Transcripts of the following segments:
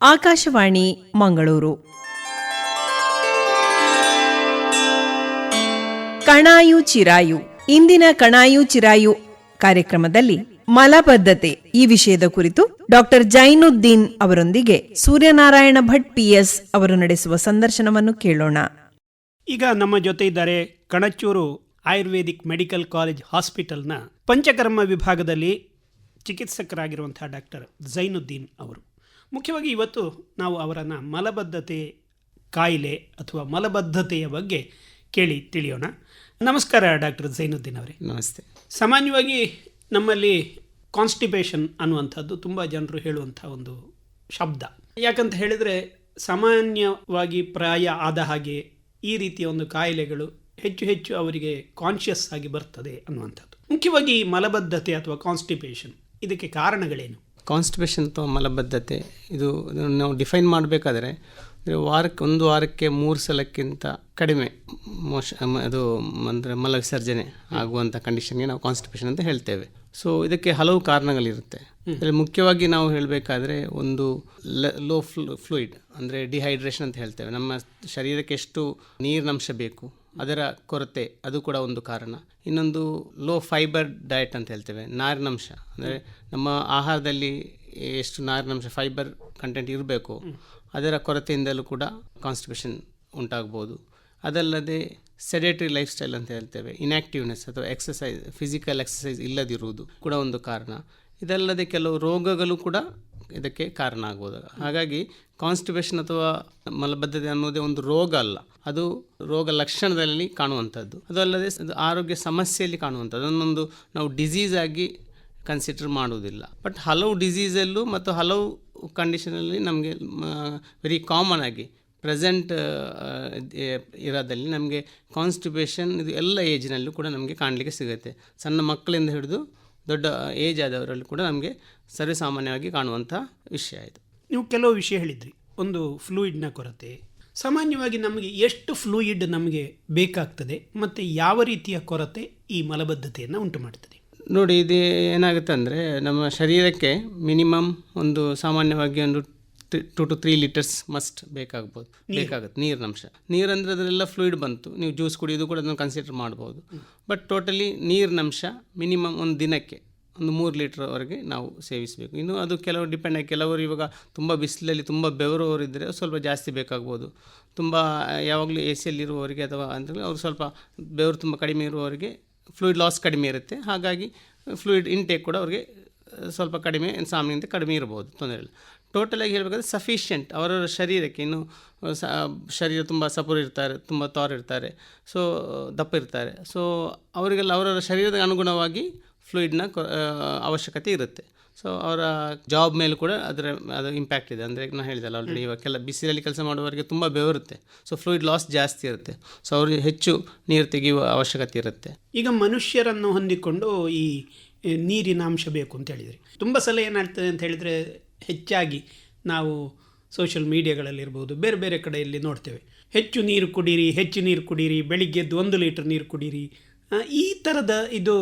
ಆಕಾಶವಾಣಿ ಮಂಗಳೂರು. ಕಣಾಯು ಚಿರಾಯು. ಇಂದಿನ ಕಣಾಯು ಚಿರಾಯು ಕಾರ್ಯಕ್ರಮದಲ್ಲಿ ಮಲಬದ್ಧತೆ. ಈ ವಿಷಯದ ಕುರಿತು ಡಾಕ್ಟರ್ ಜೈನುದ್ದೀನ್ ಅವರೊಂದಿಗೆ ಸೂರ್ಯನಾರಾಯಣ ಭಟ್ ಪಿಎಸ್ ಅವರು ನಡೆಸುವ ಸಂದರ್ಶನವನ್ನು ಕೇಳೋಣ. ಈಗ ನಮ್ಮ ಜೊತೆ ಇದ್ದಾರೆ ಕಣಚೂರು ಆಯುರ್ವೇದಿಕ್ ಮೆಡಿಕಲ್ ಕಾಲೇಜ್ ಹಾಸ್ಪಿಟಲ್ನ ಪಂಚಕರ್ಮ ವಿಭಾಗದಲ್ಲಿ ಚಿಕಿತ್ಸಕರಾಗಿರುವಂತಹ ಡಾಕ್ಟರ್ ಜೈನುದ್ದೀನ್ ಅವರು. ಮುಖ್ಯವಾಗಿ ಇವತ್ತು ನಾವು ಅವರನ್ನು ಮಲಬದ್ಧತೆ ಕಾಯಿಲೆ ಅಥವಾ ಮಲಬದ್ಧತೆಯ ಬಗ್ಗೆ ಕೇಳಿ ತಿಳಿಯೋಣ. ನಮಸ್ಕಾರ ಡಾಕ್ಟರ್ ಜೈನುದ್ದೀನ್ ಅವರೇ. ನಮಸ್ತೆ. ಸಾಮಾನ್ಯವಾಗಿ ನಮ್ಮಲ್ಲಿ ಕಾನ್ಸ್ಟಿಪೇಷನ್ ಅನ್ನುವಂಥದ್ದು ತುಂಬ ಜನರು ಹೇಳುವಂಥ ಒಂದು ಶಬ್ದ. ಯಾಕಂತ ಹೇಳಿದರೆ ಸಾಮಾನ್ಯವಾಗಿ ಪ್ರಾಯ ಆದ ಹಾಗೆ ಈ ರೀತಿಯ ಒಂದು ಕಾಯಿಲೆಗಳು ಹೆಚ್ಚು ಹೆಚ್ಚು ಅವರಿಗೆ ಕಾನ್ಷಿಯಸ್ ಆಗಿ ಬರ್ತದೆ ಅನ್ನುವಂಥದ್ದು. ಮುಖ್ಯವಾಗಿ ಮಲಬದ್ಧತೆ ಅಥವಾ ಕಾನ್ಸ್ಟಿಪೇಷನ್ ಇದಕ್ಕೆ ಕಾರಣಗಳೇನು? ಕಾನ್ಸ್ಟಿಪೇಷನ್ ಅಥವಾ ಮಲಬದ್ಧತೆ ಇದು ನಾವು ಡಿಫೈನ್ ಮಾಡಬೇಕಾದ್ರೆ ವಾರಕ್ಕೆ ಒಂದು ವಾರಕ್ಕೆ ಮೂರು ಸಲಕ್ಕಿಂತ ಕಡಿಮೆ ಮೋಶ ಅದು ಅಂದರೆ ಮಲ ವಿಸರ್ಜನೆ ಆಗುವಂಥ ಕಂಡೀಷನ್ಗೆ ನಾವು ಕಾನ್ಸ್ಟಿಪೇಷನ್ ಅಂತ ಹೇಳ್ತೇವೆ. ಸೊ ಇದಕ್ಕೆ ಹಲವು ಕಾರಣಗಳಿರುತ್ತೆ. ಅದರಲ್ಲಿ ಮುಖ್ಯವಾಗಿ ನಾವು ಹೇಳಬೇಕಾದ್ರೆ ಒಂದು ಲೋ ಫ್ಲೂ ಫ್ಲೂಯಿಡ್ ಅಂದರೆ ಡಿಹೈಡ್ರೇಷನ್ ಅಂತ ಹೇಳ್ತೇವೆ. ನಮ್ಮ ಶರೀರಕ್ಕೆ ಎಷ್ಟು ನೀರಿನಂಶ ಬೇಕು ಅದರ ಕೊರತೆ, ಅದು ಕೂಡ ಒಂದು ಕಾರಣ. ಇನ್ನೊಂದು ಲೋ ಫೈಬರ್ ಡಯಟ್ ಅಂತ ಹೇಳ್ತೇವೆ, ನಾರಿನಂಶ. ಅಂದರೆ ನಮ್ಮ ಆಹಾರದಲ್ಲಿ ಎಷ್ಟು ನಾರಿನಂಶ ಫೈಬರ್ ಕಂಟೆಂಟ್ ಇರಬೇಕು, ಅದರ ಕೊರತೆಯಿಂದಲೂ ಕೂಡ ಕಾನ್ಸ್ಟಿಪೇಷನ್ ಉಂಟಾಗ್ಬೋದು. ಅದಲ್ಲದೆ ಸೆಡೆಟರಿ ಲೈಫ್ ಸ್ಟೈಲ್ ಅಂತ ಹೇಳ್ತೇವೆ ಇನ್ಯಾಕ್ಟಿವ್ನೆಸ್ ಅಥವಾ ಎಕ್ಸಸೈಸ್ ಫಿಸಿಕಲ್ ಎಕ್ಸಸೈಸ್ ಇಲ್ಲದಿರುವುದು ಕೂಡ ಒಂದು ಕಾರಣ. ಇದಲ್ಲದೆ ಕೆಲವು ರೋಗಗಳು ಕೂಡ ಇದಕ್ಕೆ ಕಾರಣ ಆಗ್ಬೋದು. ಹಾಗಾಗಿ ಕಾನ್ಸ್ಟಿಪೇಷನ್ ಅಥವಾ ಮಲಬದ್ಧತೆ ಅನ್ನೋದೇ ಒಂದು ರೋಗ ಅಲ್ಲ. ಅದು ರೋಗ ಲಕ್ಷಣದಲ್ಲಿ ಕಾಣುವಂಥದ್ದು. ಅದು ಅಲ್ಲದೆ ಅದು ಆರೋಗ್ಯ ಸಮಸ್ಯೆಯಲ್ಲಿ ಕಾಣುವಂಥದ್ದು. ಅದನ್ನೊಂದು ನಾವು ಡಿಸೀಸ್ ಆಗಿ ಕನ್ಸಿಡರ್ ಮಾಡುವುದಿಲ್ಲ. ಬಟ್ ಹಲವು ಡಿಸೀಸಲ್ಲೂ ಮತ್ತು ಹಲವು ಕಂಡೀಷನಲ್ಲಿ ನಮಗೆ ವೆರಿ ಕಾಮನ್ ಆಗಿ ಪ್ರೆಸೆಂಟ್ ಇರೋದಲ್ಲಿ ನಮಗೆ ಕಾನ್ಸ್ಟಿಪೇಷನ್ ಇದು ಎಲ್ಲ ಏಜ್ನಲ್ಲೂ ಕೂಡ ನಮಗೆ ಕಾಣಲಿಕ್ಕೆ ಸಿಗುತ್ತೆ. ಸಣ್ಣ ಮಕ್ಕಳಿಂದ ಹಿಡಿದು ದೊಡ್ಡ ಏಜ್ ಆದವರಲ್ಲಿ ಕೂಡ ನಮಗೆ ಸರ್ವೇಸಾಮಾನ್ಯವಾಗಿ ಕಾಣುವಂಥ ವಿಷಯ ಇದು. ನೀವು ಕೆಲವು ವಿಷಯ ಹೇಳಿದ್ರಿ. ಒಂದು ಫ್ಲೂಯಿಡ್ನ ಕೊರತೆ. ಸಾಮಾನ್ಯವಾಗಿ ನಮಗೆ ಎಷ್ಟು ಫ್ಲೂಯಿಡ್ ನಮಗೆ ಬೇಕಾಗ್ತದೆ ಮತ್ತು ಯಾವ ರೀತಿಯ ಕೊರತೆ ಈ ಮಲಬದ್ಧತೆಯನ್ನು ಉಂಟು ಮಾಡ್ತದೆ? ನೋಡಿ ಇದು ಏನಾಗುತ್ತೆ ಅಂದರೆ ನಮ್ಮ ಶರೀರಕ್ಕೆ ಮಿನಿಮಮ್ ಒಂದು ಸಾಮಾನ್ಯವಾಗಿ ಒಂದು two two three litres must ಬೇಕಾಗ್ಬೋದು. ಬೇಕಾಗುತ್ತೆ. ನೀರಿನಂಶ ಅಂದರೆ ಅದರೆಲ್ಲ ಫ್ಲೂಯಿಡ್ ಬಂತು. ನೀವು ಜ್ಯೂಸ್ ಕುಡಿಯೋದು ಕೂಡ ಅದನ್ನು ಕನ್ಸಿಡರ್ ಮಾಡ್ಬೋದು. ಬಟ್ ಟೋಟಲಿ ನೀರಿನಂಶ ಮಿನಿಮಮ್ ಒಂದು ದಿನಕ್ಕೆ ಒಂದು ಮೂರು ಲೀಟ್ರ್ವರೆಗೆ ನಾವು ಸೇವಿಸಬೇಕು. ಇನ್ನು ಅದು ಕೆಲವು ಡಿಪೆಂಡ್ ಆಗಿ ಕೆಲವರು ಇವಾಗ ತುಂಬ ಬಿಸಿಲಲ್ಲಿ ತುಂಬ ಬೆವರುವವರು ಇದ್ದರೆ ಸ್ವಲ್ಪ ಜಾಸ್ತಿ ಬೇಕಾಗ್ಬೋದು. ತುಂಬ ಯಾವಾಗಲೂ ಎ ಸಿಯಲ್ಲಿರುವವರಿಗೆ ಅಥವಾ ಅಂದರೆ ಅವರು ಸ್ವಲ್ಪ ಬೆವರು ತುಂಬ ಕಡಿಮೆ ಇರುವವರಿಗೆ ಫ್ಲೂಯಿಡ್ ಲಾಸ್ ಕಡಿಮೆ ಇರುತ್ತೆ. ಹಾಗಾಗಿ ಫ್ಲೂಯಿಡ್ ಇಂಟೇಕ್ ಕೂಡ ಅವ್ರಿಗೆ ಸ್ವಲ್ಪ ಕಡಿಮೆ ಸಾಮಾನ್ಯಂತೆ ಕಡಿಮೆ ಇರ್ಬೋದು. ತೊಂದರೆ ಇಲ್ಲ. ಟೋಟಲಾಗಿ ಹೇಳಬೇಕಾದ್ರೆ ಸಫಿಷಿಯೆಂಟ್ ಅವರವರ ಶರೀರಕ್ಕೆ. ಇನ್ನು ಸ ಶರೀರ ತುಂಬ ಸಪುರ ಇರ್ತಾರೆ ತುಂಬ ತೋರ್ ಇರ್ತಾರೆ ಸೊ ದಪ್ಪ ಇರ್ತಾರೆ. ಸೊ ಅವರಿಗೆಲ್ಲ ಅವರವರ ಶರೀರದ ಅನುಗುಣವಾಗಿ ಫ್ಲೂಯಿಡ್ನ ಕೊ ಅವಶ್ಯಕತೆ ಇರುತ್ತೆ. ಸೊ ಅವರ ಜಾಬ್ ಮೇಲೂ ಕೂಡ ಅದರ ಅದು ಇಂಪ್ಯಾಕ್ಟ್ ಇದೆ. ಅಂದರೆ ನಾನು ಹೇಳಿದಲ್ಲ ಆಲ್ರೆಡಿ ಇವಾಗ ಕೆಲ ಬಿಸಿಲಲ್ಲಿ ಕೆಲಸ ಮಾಡುವವರಿಗೆ ತುಂಬ ಬೆವರುತ್ತೆ. ಸೊ ಫ್ಲೂಯಿಡ್ ಲಾಸ್ ಜಾಸ್ತಿ ಇರುತ್ತೆ. ಸೊ ಅವರು ಹೆಚ್ಚು ನೀರು ತೆಗೆಯುವ ಅವಶ್ಯಕತೆ ಇರುತ್ತೆ. ಈಗ ಮನುಷ್ಯರನ್ನು ಹೊಂದಿಕೊಂಡು ಈ ಈ ನೀರಿನ ಅಂಶ ಬೇಕು ಅಂತ ಹೇಳಿದರೆ. ತುಂಬ ಸಲ ಏನಾಗ್ತದೆ ಅಂತ ಹೇಳಿದರೆ ಹೆಚ್ಚಾಗಿ ನಾವು ಸೋಷಿಯಲ್ ಮೀಡಿಯಾಗಳಲ್ಲಿರ್ಬೋದು ಬೇರೆ ಬೇರೆ ಕಡೆಯಲ್ಲಿ ನೋಡ್ತೇವೆ. ಹೆಚ್ಚು ನೀರು ಕುಡೀರಿ, ಹೆಚ್ಚು ನೀರು ಕುಡೀರಿ ಬೆಳಿಗ್ಗೆದ್ದು ಒಂದು ಲೀಟ್ರ್ ನೀರು ಕುಡೀರಿ ಈ ಥರದ ಇದು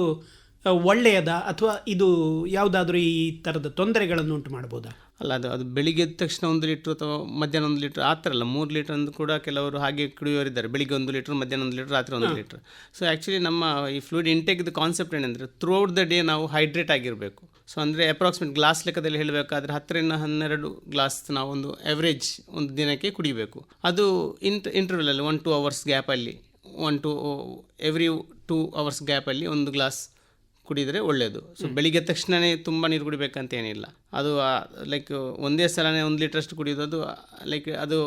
ಒಳ್ಳೆಯದಾ ಅಥವಾ ಇದು ಯಾವುದಾದ್ರೂ ಈ ಥರದ ತೊಂದರೆಗಳನ್ನು ಉಂಟು ಮಾಡ್ಬೋದಾ ಅಲ್ಲ ಅದು ಅದು ಬೆಳಿಗ್ಗೆ ಎದ್ದ ತಕ್ಷಣ ಒಂದು ಲೀಟ್ರ್ ಅಥವಾ ಮಧ್ಯಾಹ್ನ ಒಂದು ಲೀಟ್ರ್ ಆ ಥರ ಅಲ್ಲ ಮೂರು ಲೀಟ್ರ್ ಅಂದು ಕೂಡ ಕೆಲವರು ಹಾಗೆ ಕುಡಿಯೋರಿದ್ದಾರೆ ಬೆಳಿಗ್ಗೆ ಒಂದು ಲೀಟ್ರ್ ಮಧ್ಯಾಹ್ನ ಒಂದು ಲೀಟ್ರ್ ರಾತ್ರಿ ಒಂದು ಲೀಟ್ರ್. ಸೊ ಆ್ಯಕ್ಚುಲಿ ನಮ್ಮ ಈ ಫ್ಲೂಯಿಡ್ ಇಂಟೇಕ್ದು ಕಾನ್ಸೆಪ್ಟ್ ಏನಂದರೆ ಥ್ರೂ ಔಟ್ ದ ಡೇ ನಾವು ಹೈಡ್ರೇಟ್ ಆಗಿರಬೇಕು. ಸೊ ಅಂದರೆ ಅಪ್ರಾಕ್ಸಿಮೇಟ್ ಗ್ಲಾಸ್ ಲೆಕ್ಕದಲ್ಲಿ ಹೇಳಬೇಕಾದ್ರೆ ಹತ್ತರಿಂದ ಹನ್ನೆರಡು ಗ್ಲಾಸ್ ನಾವು ಒಂದು ಎವ್ರೇಜ್ ಒಂದು ದಿನಕ್ಕೆ ಕುಡಿಬೇಕು. ಅದು ಇಂಟ್ ಇಂಟರ್ವಲಲ್ಲಿ ಒನ್ ಟು ಅವರ್ಸ್ ಗ್ಯಾಪಲ್ಲಿ one two every two hours ಗ್ಯಾಪಲ್ಲಿ ಒಂದು ಗ್ಲಾಸ್ ಕುಡಿದರೆ ಒಳ್ಳೆಯದು ಸೊ ಬೆಳಿಗ್ಗೆ ತಕ್ಷಣವೇ ತುಂಬ ನೀರು ಕುಡಿಬೇಕಂತ ಏನಿಲ್ಲ. ಅದು ಲೈಕ್ ಒಂದೇ ಸಲನೇ ಒಂದು ಲೀಟ್ರಷ್ಟು ಕುಡಿಯೋದು ಅದು ಲೈಕ್ ಅದು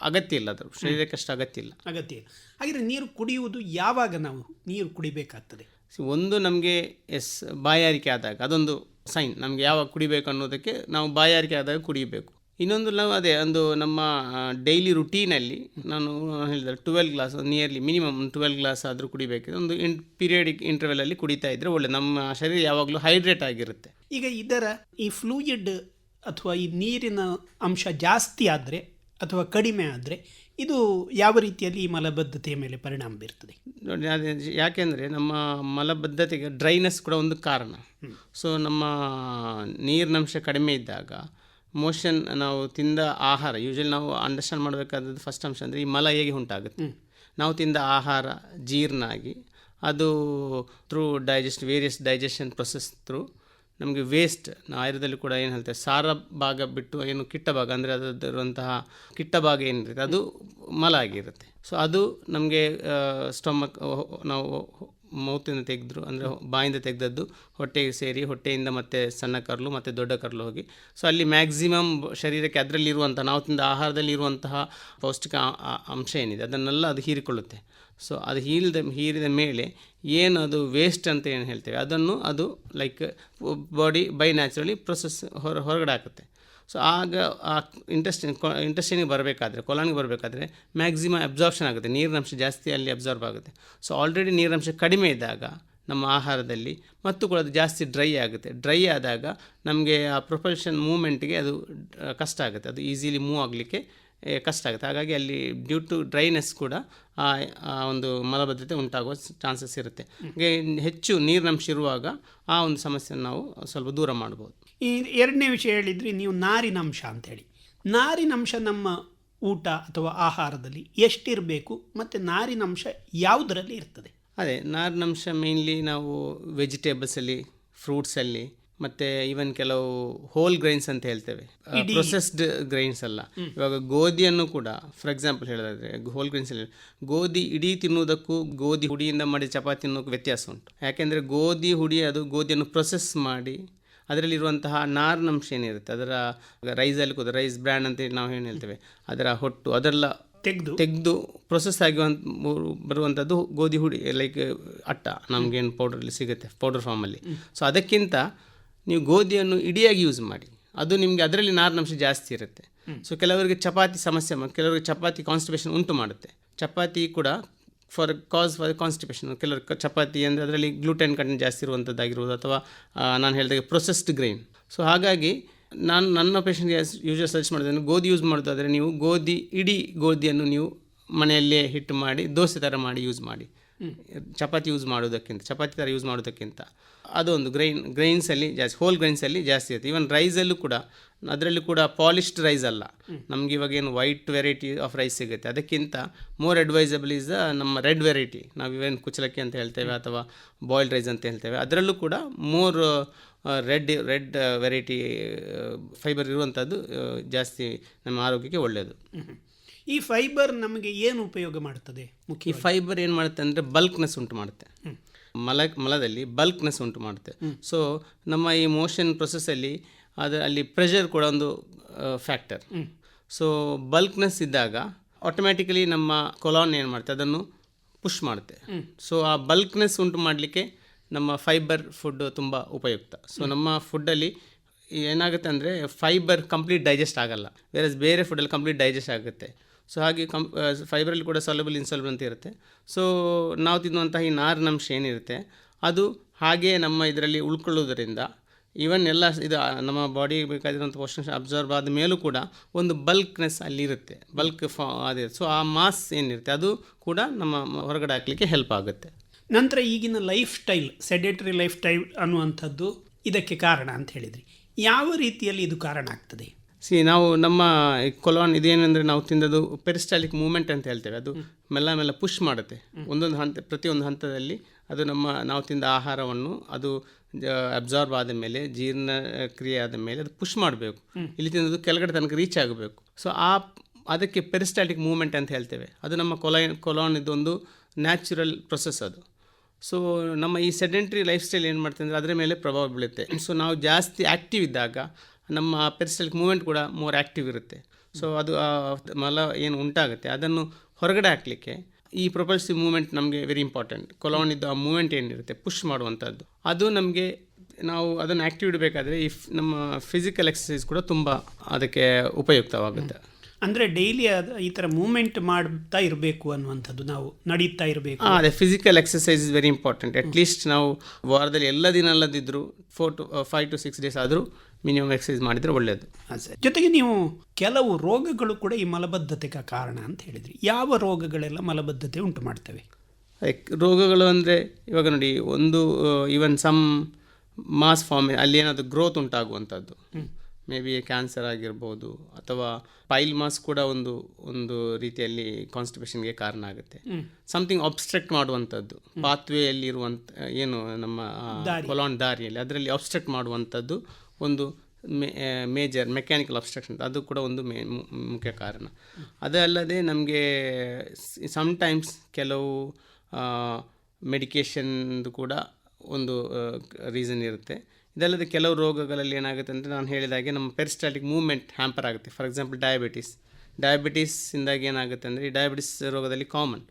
ಅಗತ್ಯ ಇಲ್ಲ ಅದು. ಶರೀರಕ್ಕೆ ಅಷ್ಟು ಅಗತ್ಯ ಇಲ್ಲ. ಅಗತ್ಯ ಇಲ್ಲ. ಹಾಗಿದ್ರೆ ನೀರು ಕುಡಿಯುವುದು ಯಾವಾಗ ನಾವು ನೀರು ಕುಡಿಬೇಕಾಗ್ತದೆ? ಸೊ ಒಂದು ನಮಗೆ ಎಸ್ ಬಾಯಾರಿಕೆ ಆದಾಗ ಅದೊಂದು ಸೈನ್. ನಮಗೆ ಯಾವಾಗ ಕುಡಿಬೇಕು ಅನ್ನೋದಕ್ಕೆ ನಾವು ಬಾಯಾರಿಕೆ ಆದಾಗ ಕುಡಿಯಬೇಕು ಇನ್ನೊಂದು ಲವ್ ಅದೇ ಒಂದು ನಮ್ಮ ಡೈಲಿ ರುಟೀನಲ್ಲಿ ನಾನು ಹೇಳಿದೆ twelve glass nearly minimum twelve glass ಆದರೂ ಕುಡಿಬೇಕು ಒಂದು ಇನ್ ಪೀರಿಯಡಿಕ್ ಇಂಟರ್ವೆಲಲ್ಲಿ ಕುಡಿತಾ ಇದ್ದರೆ ಒಳ್ಳೆ ನಮ್ಮ ಶರೀರ ಯಾವಾಗಲೂ ಹೈಡ್ರೇಟ್ ಆಗಿರುತ್ತೆ. ಈಗ ಇದರ ಈ ಫ್ಲೂಯಿಡ್ ಅಥವಾ ಈ ನೀರಿನ ಅಂಶ ಜಾಸ್ತಿ ಆದರೆ ಅಥವಾ ಕಡಿಮೆ ಆದರೆ ಇದು ಯಾವ ರೀತಿಯಲ್ಲಿ ಈ ಮಲಬದ್ಧತೆಯ ಮೇಲೆ ಪರಿಣಾಮ ಬೀರ್ತದೆ? ನೋಡಿ ಅದೇ ಯಾಕೆಂದರೆ ನಮ್ಮ ಮಲಬದ್ಧತೆಗೆ ಡ್ರೈನೆಸ್ ಕೂಡ ಒಂದು ಕಾರಣ. ಸೊ ನಮ್ಮ ನೀರಿನಂಶ ಕಡಿಮೆ ಇದ್ದಾಗ ಮೋಷನ್ ನಾವು ತಿಂದ ಆಹಾರ ಯೂಶಲಿ ನಾವು ಅಂಡರ್ಸ್ಟ್ಯಾಂಡ್ ಮಾಡಬೇಕಾದದ್ದು ಫಸ್ಟ್ ಅಂಶ ಅಂದರೆ ಈ ಮಲ ಹೇಗೆ ಉಂಟಾಗುತ್ತೆ. ನಾವು ತಿಂದ ಆಹಾರ ಜೀರ್ಣ ಆಗಿ ಅದು through digest various digestion process through ನಮಗೆ ವೇಸ್ಟ್ ಆಯುರ್ವೇದದಲ್ಲಿ ಕೂಡ ಏನು ಹೇಳ್ತೇವೆ ಸಾರ ಭಾಗ ಬಿಟ್ಟು ಏನು ಕಿಟ್ಟ ಭಾಗ ಅಂದರೆ ಅದರಲ್ಲಿರುವಂತಹ ಕಿಟ್ಟ ಭಾಗ ಏನಿರುತ್ತೆ ಅದು ಮಲ ಆಗಿರುತ್ತೆ. ಸೊ ಅದು ನಮಗೆ ಸ್ಟೊಮಕ್ ನಾವು ಮೌತಿಂದ ತೆಗೆದ್ರು, ಅಂದರೆ ಬಾಯಿಂದ ತೆಗೆದದ್ದು, ಹೊಟ್ಟೆಗೆ ಸೇರಿ ಹೊಟ್ಟೆಯಿಂದ ಮತ್ತೆ ಸಣ್ಣ ಕರ್ಲು ಮತ್ತು ದೊಡ್ಡ ಕರ್ಲು ಹೋಗಿ. ಸೊ ಅಲ್ಲಿ ಮ್ಯಾಕ್ಸಿಮಮ್ ಶರೀರಕ್ಕೆ ಅದರಲ್ಲಿರುವಂಥ ನಾವು ತಿಂದ ಆಹಾರದಲ್ಲಿ ಇರುವಂತಹ ಪೌಷ್ಟಿಕ ಅಂಶ ಏನಿದೆ, ಅದನ್ನೆಲ್ಲ ಅದು ಹೀರಿಕೊಳ್ಳುತ್ತೆ. ಸೊ ಅದು ಹೀರಿದ ಹೀರಿದ ಮೇಲೆ ಏನು ಅದು ವೇಸ್ಟ್ ಅಂತ ಏನು ಹೇಳ್ತೇವೆ, ಅದನ್ನು ಅದು like body by naturally process ಹೊರ, ಹೊರಗಡೆ ಹಾಕುತ್ತೆ. ಸೊ ಆಗ ಆ ಇಂಟೆಸ್ಟಿನ್ ಇಂಟೆಸ್ಟಿನಿಗೆ ಬರಬೇಕಾದ್ರೆ ಕೊಲಾನಿಗೆ ಬರಬೇಕಾದ್ರೆ ಮ್ಯಾಕ್ಸಿಮಮ್ ಅಬ್ಸಾರ್ಪ್ಷನ್ ಆಗುತ್ತೆ. ನೀರಿನಂಶ ಜಾಸ್ತಿ ಅಲ್ಲಿ ಅಬ್ಸಾರ್ಬ್ ಆಗುತ್ತೆ. ಸೊ ಆಲ್ರೆಡಿ ನೀರಿನಂಶ ಕಡಿಮೆ ಇದ್ದಾಗ ನಮ್ಮ ಆಹಾರದಲ್ಲಿ ಮತ್ತು ಕೂಡ ಅದು ಜಾಸ್ತಿ ಡ್ರೈ ಆಗುತ್ತೆ. ಡ್ರೈ ಆದಾಗ ನಮಗೆ ಆ ಪ್ರೊಪಲ್ಷನ್ ಮೂಮೆಂಟ್ಗೆ ಅದು ಕಷ್ಟ ಆಗುತ್ತೆ. ಅದು ಈಸಿಲಿ ಮೂವ್ ಆಗಲಿಕ್ಕೆ ಕಷ್ಟ ಆಗುತ್ತೆ. ಹಾಗಾಗಿ ಅಲ್ಲಿ ಡ್ಯೂ ಟು ಡ್ರೈನೆಸ್ ಕೂಡ ಆ ಆ ಒಂದು ಮಲಬದ್ಧತೆ ಉಂಟಾಗುವ ಚಾನ್ಸಸ್ ಇರುತ್ತೆ. ಹಾಗೆ ಹೆಚ್ಚು ನೀರಿನಂಶ ಇರುವಾಗ ಆ ಒಂದು ಸಮಸ್ಯೆಯನ್ನು ನಾವು ಸ್ವಲ್ಪ ದೂರ ಮಾಡ್ಬೋದು. ಈ ಎರಡನೇ ವಿಷಯ ಹೇಳಿದ್ರಿ ನೀವು ನಾರಿನಂಶ ಅಂತೇಳಿ ನಾರಿನಂಶ ನಮ್ಮ ಊಟ ಅಥವಾ ಆಹಾರದಲ್ಲಿ ಎಷ್ಟಿರಬೇಕು ಮತ್ತು ನಾರಿನಂಶ ಯಾವುದರಲ್ಲಿ ಇರ್ತದೆ? ಅದೇ ನಾರಿನಂಶ ಮೇನ್ಲಿ ನಾವು ವೆಜಿಟೇಬಲ್ಸಲ್ಲಿ ಫ್ರೂಟ್ಸಲ್ಲಿ ಮತ್ತು ಈವನ್ ಕೆಲವು ಹೋಲ್ ಗ್ರೈನ್ಸ್ ಅಂತ ಹೇಳ್ತೇವೆ. ಪ್ರೊಸೆಸ್ಡ್ ಗ್ರೈನ್ಸ್ ಅಲ್ಲ. ಇವಾಗ ಗೋಧಿಯನ್ನು ಕೂಡ ಫಾರ್ ಎಕ್ಸಾಂಪಲ್ ಹೇಳೋದಾದ್ರೆ ಹೋಲ್ ಗ್ರೈನ್ಸ್ ಅಲ್ಲಿ ಗೋಧಿ ಇಡೀ ತಿನ್ನುವುದಕ್ಕೂ ಗೋಧಿ ಹುಡಿಯಿಂದ ಮಾಡಿ ಚಪಾತಿ ತಿನ್ನೋಕ್ಕೆ ವ್ಯತ್ಯಾಸ ಉಂಟು. ಯಾಕೆಂದರೆ ಗೋಧಿ ಹುಡಿ ಅದು ಗೋಧಿಯನ್ನು ಪ್ರೊಸೆಸ್ ಮಾಡಿ ಅದರಲ್ಲಿರುವಂತಹ ನಾರಿನಂಶ ಏನಿರುತ್ತೆ? ಅದರ ರೈಸಲ್ಲಿ ಕೂತ ರೈಸ್ ಬ್ರ್ಯಾಂಡ್ ಅಂತೇಳಿ ನಾವು ಏನು ಹೇಳ್ತೇವೆ? ಅದರ ಹೊಟ್ಟು ಅದರಲ್ಲ ತೆಗೆದು. ತೆಗೆದು ಪ್ರೊಸೆಸ್ ಆಗಿ ಬರುವಂಥದ್ದು ಗೋಧಿ ಹುಡಿ ಲೈಕ್ ಅಟ್ಟ ನಮಗೇನು ಪೌಡ್ರಲ್ಲಿ ಸಿಗುತ್ತೆ ಪೌಡರ್ ಫಾರ್ಮಲ್ಲಿ ಸೊ ಅದಕ್ಕಿಂತ ನೀವು ಗೋಧಿಯನ್ನು ಇಡಿಯಾಗಿ ಯೂಸ್ ಮಾಡಿ. ಅದು ನಿಮಗೆ ಅದರಲ್ಲಿ ನಾರಿನಂಶ ಜಾಸ್ತಿ ಇರುತ್ತೆ. ಸೊ ಕೆಲವರಿಗೆ ಚಪಾತಿ ಸಮಸ್ಯೆ ಕೆಲವರಿಗೆ ಚಪಾತಿ ಕಾನ್ಸ್ಟಿಪೇಷನ್ ಉಂಟು ಮಾಡುತ್ತೆ. ಚಪಾತಿ ಕೂಡ ಫಾರ್ ಕಾಸ್ ಫಾರ್ ಕಾನ್ಸ್ಟಿಪೇಷನ್ ಕೆಲವರು ಚಪಾತಿ ಅಂದರೆ ಅದರಲ್ಲಿ ಗ್ಲೂಟೆನ್ ಕಂಟೆಂಟ್ ಜಾಸ್ತಿ ಇರುವಂಥದ್ದಾಗಿರ್ಬೋದು ಅಥವಾ ನಾನು ಹೇಳಿದಾಗ ಪ್ರೊಸೆಸ್ಡ್ ಗ್ರೈನ್ ಸೊ ಹಾಗಾಗಿ ನಾನು ನನ್ನ ಪೇಷಂಟ್ಗೆ ಯೂಸ್ ಸಜೆಸ್ಟ್ ಮಾಡಿದ್ರೆ ಗೋಧಿ ಯೂಸ್ ಮಾಡೋದಾದರೆ ನೀವು ಗೋಧಿ, ಇಡೀ ಗೋಧಿಯನ್ನು ನೀವು ಮನೆಯಲ್ಲೇ ಹಿಟ್ಟು ಮಾಡಿ, ದೋಸೆ ಥರ ಮಾಡಿ ಯೂಸ್ ಮಾಡಿ. ಚಪಾತಿ ಯೂಸ್ ಮಾಡೋದಕ್ಕಿಂತ ಚಪಾತಿ ಥರ ಯೂಸ್ ಮಾಡೋದಕ್ಕಿಂತ ಅದೊಂದು ಗ್ರೈನ್ ಗ್ರೈನ್ಸಲ್ಲಿ ಜಾಸ್ತಿ ಹೋಲ್ ಗ್ರೈನ್ಸಲ್ಲಿ ಜಾಸ್ತಿ ಇರುತ್ತೆ. ಈವನ್ ರೈಸಲ್ಲೂ ಕೂಡ ಅದರಲ್ಲಿ ಕೂಡ ಪಾಲಿಶ್ಡ್ ರೈಸ್ ಅಲ್ಲ. ನಮ್ಗೆ ಇವಾಗ ಏನು ವೈಟ್ ವೆರೈಟಿ ಆಫ್ ರೈಸ್ ಸಿಗುತ್ತೆ. ಅದಕ್ಕಿಂತ ಮೋರ್ ಅಡ್ವೈಸಬಲ್ ಈಸ್ ನಮ್ಮ ರೆಡ್ ವೆರೈಟಿ ನಾವು ಇವೇನು ಕುಚಲಕ್ಕಿ ಅಂತ ಹೇಳ್ತೇವೆ ಅಥವಾ ಬಾಯ್ಲ್ಡ್ ರೈಸ್ ಅಂತ ಹೇಳ್ತೇವೆ. ಅದರಲ್ಲೂ ಕೂಡ more red red variety fibre ಇರುವಂಥದ್ದು ಜಾಸ್ತಿ ನಮ್ಮ ಆರೋಗ್ಯಕ್ಕೆ ಒಳ್ಳೆಯದು. ಈ ಫೈಬರ್ ನಮಗೆ ಏನು ಉಪಯೋಗ ಮಾಡ್ತದೆ ಮುಖ್ಯ ಈ ಫೈಬರ್ ಏನು ಮಾಡುತ್ತೆ ಅಂದರೆ ಬಲ್ಕ್ನೆಸ್ ಉಂಟು ಮಾಡುತ್ತೆ. ಮಲ ಮಲದಲ್ಲಿ ಬಲ್ಕ್ನೆಸ್ ಉಂಟು ಮಾಡುತ್ತೆ. ಸೊ ನಮ್ಮ ಈ ಮೋಷನ್ ಪ್ರೊಸೆಸ್ಸಲ್ಲಿ ಅದು ಅಲ್ಲಿ ಪ್ರೆಷರ್ ಕೂಡ ಒಂದು ಫ್ಯಾಕ್ಟರ್ ಸೊ ಬಲ್ಕ್ನೆಸ್ ಇದ್ದಾಗ ಆಟೋಮ್ಯಾಟಿಕಲಿ ನಮ್ಮ ಕೊಲಾನ್ ಏನು ಮಾಡುತ್ತೆ ಅದನ್ನು ಪುಷ್ ಮಾಡುತ್ತೆ. ಸೊ ಆ ಬಲ್ಕ್ನೆಸ್ ಉಂಟು ಮಾಡಲಿಕ್ಕೆ ನಮ್ಮ ಫೈಬರ್ ಫುಡ್ ತುಂಬ ಉಪಯುಕ್ತ. ಸೊ ನಮ್ಮ ಫುಡ್ಡಲ್ಲಿ ಏನಾಗುತ್ತೆ ಅಂದರೆ ಫೈಬರ್ ಕಂಪ್ಲೀಟ್ ಡೈಜೆಸ್ಟ್ ಆಗಲ್ಲ. ಬೇರೆ ಬೇರೆ ಫುಡ್ಡಲ್ಲಿ ಕಂಪ್ಲೀಟ್ ಡೈಜೆಸ್ಟ್ ಆಗುತ್ತೆ. ಸೊ ಹಾಗೆ ಕಂ ಫೈಬರಲ್ಲಿ ಕೂಡ ಸಾಲಬಲ್ ಇನ್ಸಾಲಬಲ್ ಅಂತ ಇರುತ್ತೆ. ಸೊ ನಾವು ತಿನ್ನುವಂತಹ ಈ ನಾರಿನಂಶ ಏನಿರುತ್ತೆ? ಅದು ಹಾಗೆ ನಮ್ಮ ಇದರಲ್ಲಿ ಉಳ್ಕೊಳ್ಳೋದರಿಂದ ಈವನ್ ಎಲ್ಲ ಇದು ನಮ್ಮ ಬಾಡಿಗೆ ಬೇಕಾಗಿರುವಂಥ ಪೋಷಕಾಂಶ ಅಬ್ಸರ್ವ್ ಆದ ಮೇಲೂ ಕೂಡ ಒಂದು ಬಲ್ಕ್ನೆಸ್ ಅಲ್ಲಿ ಇರುತ್ತೆ ಬಲ್ಕ್ ಫಾ ಅದಿರುತ್ತೆ ಸೊ ಆ ಮಾಸ್ ಏನಿರುತ್ತೆ? ಅದು ಕೂಡ ನಮ್ಮ ಹೊರಗಡೆ ಹಾಕಲಿಕ್ಕೆ ಹೆಲ್ಪ್ ಆಗುತ್ತೆ. ನಂತರ ಈಗಿನ lifestyle sedentary lifestyle ಅನ್ನುವಂಥದ್ದು ಇದಕ್ಕೆ ಕಾರಣ ಅಂತ ಹೇಳಿದ್ರಿ. ಯಾವ ರೀತಿಯಲ್ಲಿ ಇದು ಕಾರಣ ಆಗ್ತದೆ? ಸಿ ನಾವು ನಮ್ಮ ಕೊಲಾನ್ ಇದೇನೆಂದರೆ ನಾವು ತಿಂದದ್ದು ಪೆರಿಸ್ಟಾಲಿಕ್ ಮೂಮೆಂಟ್ ಅಂತ ಹೇಳ್ತೇವೆ. ಅದು ಮೆಲ್ಲ ಮೆಲ್ಲ ಪುಷ್ ಮಾಡುತ್ತೆ. ಒಂದೊಂದು ಹಂತ, ಪ್ರತಿಯೊಂದು ಹಂತದಲ್ಲಿ ಅದು ನಮ್ಮ, ನಾವು ತಿಂದ ಆಹಾರವನ್ನು ಅದು ಅಬ್ಸಾರ್ಬ್ ಆದ ಮೇಲೆ, ಜೀರ್ಣ ಕ್ರಿಯೆ ಆದ ಮೇಲೆ ಅದು ಪುಷ್ ಮಾಡಬೇಕು. ಇಲ್ಲಿ ತಿಂದದ್ದು ಕೆಳಗಡೆ ತನಕ ರೀಚ್ ಆಗಬೇಕು. ಸೊ ಆ, ಅದಕ್ಕೆ ಪೆರಿಸ್ಟಾಲಿಕ್ ಮೂಮೆಂಟ್ ಅಂತ ಹೇಳ್ತೇವೆ. ಅದು ನಮ್ಮ ಕೊಲೈನ್ ಕೊಲಾನ್ ಇದೊಂದು ನ್ಯಾಚುರಲ್ ಪ್ರೊಸೆಸ್ ಅದು. ಸೊ ನಮ್ಮ ಈ ಸೆಡೆಂಟ್ರಿ ಲೈಫ್ ಸ್ಟೈಲ್ ಏನು ಮಾಡ್ತೀವಿ ಅಂದರೆ ಅದರ ಮೇಲೆ ಪ್ರಭಾವ ಬೀಳುತ್ತೆ. ಸೊ ನಾವು ಜಾಸ್ತಿ ಆ್ಯಕ್ಟಿವ್ ಇದ್ದಾಗ ನಮ್ಮ ಪೆರಿಸ್ಟಲಿಕ್ ಮೂವ್ಮೆಂಟ್ ಕೂಡ ಮೋರ್ ಆ್ಯಕ್ಟಿವ್ ಇರುತ್ತೆ. ಸೊ ಅದು ಮಲ ಏನು ಉಂಟಾಗುತ್ತೆ ಅದನ್ನು ಹೊರಗಡೆ ಹಾಕಲಿಕ್ಕೆ ಈ ಪ್ರೊಪಲ್ಸಿವ್ ಮೂವ್ಮೆಂಟ್ ನಮಗೆ ವೆರಿ ಇಂಪಾರ್ಟೆಂಟ್ ಕೊಲಾನಿದ್ದು ಆ ಮೂವ್ಮೆಂಟ್ ಏನಿರುತ್ತೆ ಪುಷ್ ಮಾಡುವಂಥದ್ದು. ಅದು ನಮಗೆ ನಾವು ಅದನ್ನು ಆ್ಯಕ್ಟಿವ್ ಇಡಬೇಕಾದ್ರೆ ಈ ನಮ್ಮ ಫಿಸಿಕಲ್ ಎಕ್ಸಸೈಸ್ ಕೂಡ ತುಂಬ ಅದಕ್ಕೆ ಉಪಯುಕ್ತವಾಗುತ್ತೆ. ಅಂದರೆ ಡೈಲಿ ಅದು ಈ ಥರ ಮೂವ್ಮೆಂಟ್ ಮಾಡ್ತಾ ಇರಬೇಕು ಅನ್ನುವಂಥದ್ದು ನಾವು ನಡೀತಾ ಇರಬೇಕು. ಅದೇ physical exercise is very important at least ನಾವು ವಾರದಲ್ಲಿ ಎಲ್ಲ ದಿನ ಅಲ್ಲದಿದ್ದರೂ four to five to six days ಆದರೂ ಮಿನಿಮಮ್ ಎಕ್ಸಸೈಸ್ ಮಾಡಿದರೆ ಒಳ್ಳೆಯದು ಜೊತೆಗೆ ನೀವು ಕೆಲವು ರೋಗಗಳು ಕೂಡ ಈ ಮಲಬದ್ಧತೆಗೆ ಕಾರಣ ಅಂತ ಹೇಳಿದ್ರಿ. ಯಾವ ರೋಗಗಳೆಲ್ಲ ಮಲಬದ್ಧತೆ ಉಂಟು ಮಾಡ್ತವೆ? ರೋಗಗಳು ಅಂದರೆ ಇವಾಗ ನೋಡಿ ಒಂದು ಈವನ್ ಸಮ್ ಮಾಸ್ ಫಾರ್ಮ್ ಅಲ್ಲಿ ಏನಾದರೂ ಗ್ರೋತ್ ಉಂಟಾಗುವಂಥದ್ದು. ಮೇ ಬಿ ಕ್ಯಾನ್ಸರ್ ಆಗಿರ್ಬೋದು ಅಥವಾ ಪೈಲ್ ಮಾಸ್ ಕೂಡ ಒಂದು ಒಂದು ರೀತಿಯಲ್ಲಿ ಕಾನ್ಸ್ಟಿಪೇಷನ್ಗೆ ಕಾರಣ ಆಗುತ್ತೆ. ಸಮಥಿಂಗ್ ಅಬ್ಸ್ಟ್ರಕ್ಟ್ ಮಾಡುವಂಥದ್ದು. ಪಾತ್ವೆಯಲ್ಲಿ ಇರುವಂಥ ಏನು ನಮ್ಮ ಕೊಲಾನ್ ದಾರಿಯಲ್ಲಿ ಅದರಲ್ಲಿ ಅಬ್ಸ್ಟ್ರಕ್ಟ್ ಮಾಡುವಂಥದ್ದು ಒಂದು ಮೇಜರ್ ಮೆಕ್ಯಾನಿಕಲ್ ಅಬ್ಸ್ಟ್ರಕ್ಷನ್ ಅದು ಕೂಡ ಒಂದು ಮೇ, ಮು- ಮುಖ್ಯ ಕಾರಣ. ಅದಲ್ಲದೆ ನಮಗೆ ಸಮ್ಟೈಮ್ಸ್ ಕೆಲವು ಮೆಡಿಕೇಷನ್ದು ಕೂಡ ಒಂದು ರೀಸನ್ ಇರುತ್ತೆ. ಇದಲ್ಲದೆ ಕೆಲವು ರೋಗಗಳಲ್ಲಿ ಏನಾಗುತ್ತೆ ಅಂದರೆ ನಾನು ಹೇಳಿದಾಗೆ ನಮ್ಮ ಪೆರಿಸ್ಟಾಟಿಕ್ ಮೂವ್ಮೆಂಟ್ ಹ್ಯಾಂಪರ್ ಆಗುತ್ತೆ. ಫಾರ್ ಎಕ್ಸಾಂಪಲ್ ಡಯಾಬಿಟಿಸ್ ಡಯಾಬಿಟೀಸಿಂದಾಗಿ ಏನಾಗುತ್ತೆ ಅಂದರೆ ಈ ಡಯಾಬಿಟಿಸ್ ರೋಗದಲ್ಲಿ ಕಾಮನ್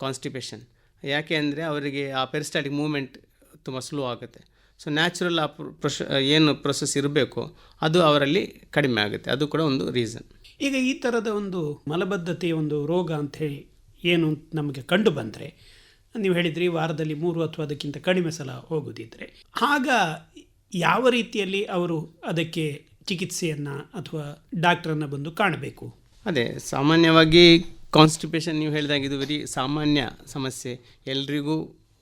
ಕಾನ್ಸ್ಟಿಪೇಷನ್ ಯಾಕೆ ಅಂದರೆ ಅವರಿಗೆ ಆ ಪೆರಿಸ್ಟಾಟಿಕ್ ಮೂವ್ಮೆಂಟ್ ತುಂಬ ಸ್ಲೋ ಆಗುತ್ತೆ. ಸೊ ನ್ಯಾಚುರಲ್ ಆ ಪ್ರೊಶ ಏನು ಪ್ರೊಸೆಸ್ ಇರಬೇಕು ಅದು ಅವರಲ್ಲಿ ಕಡಿಮೆ ಆಗುತ್ತೆ. ಅದು ಕೂಡ ಒಂದು ರೀಸನ್ ಈಗ ಈ ಥರದ ಒಂದು ಮಲಬದ್ಧತೆಯ ಒಂದು ರೋಗ ಅಂತ ಹೇಳಿ ಏನು ನಮಗೆ ಕಂಡು ಬಂದರೆ ನೀವು ಹೇಳಿದ್ರಿ ವಾರದಲ್ಲಿ ಮೂರು ಅಥವಾ ಅದಕ್ಕಿಂತ ಕಡಿಮೆ ಸಲ ಹೋಗುದಿದ್ದರೆ ಆಗ ಯಾವ ರೀತಿಯಲ್ಲಿ ಅವರು ಅದಕ್ಕೆ ಚಿಕಿತ್ಸೆಯನ್ನು ಅಥವಾ ಡಾಕ್ಟ್ರನ್ನು ಬಂದು ಕಾಣಬೇಕು? ಅದೇ ಸಾಮಾನ್ಯವಾಗಿ ಕಾನ್ಸ್ಟಿಪೇಷನ್ ನೀವು ಹೇಳಿದಾಗ ಇದು ವೆರಿ ಸಾಮಾನ್ಯ ಸಮಸ್ಯೆ. ಎಲ್ರಿಗೂ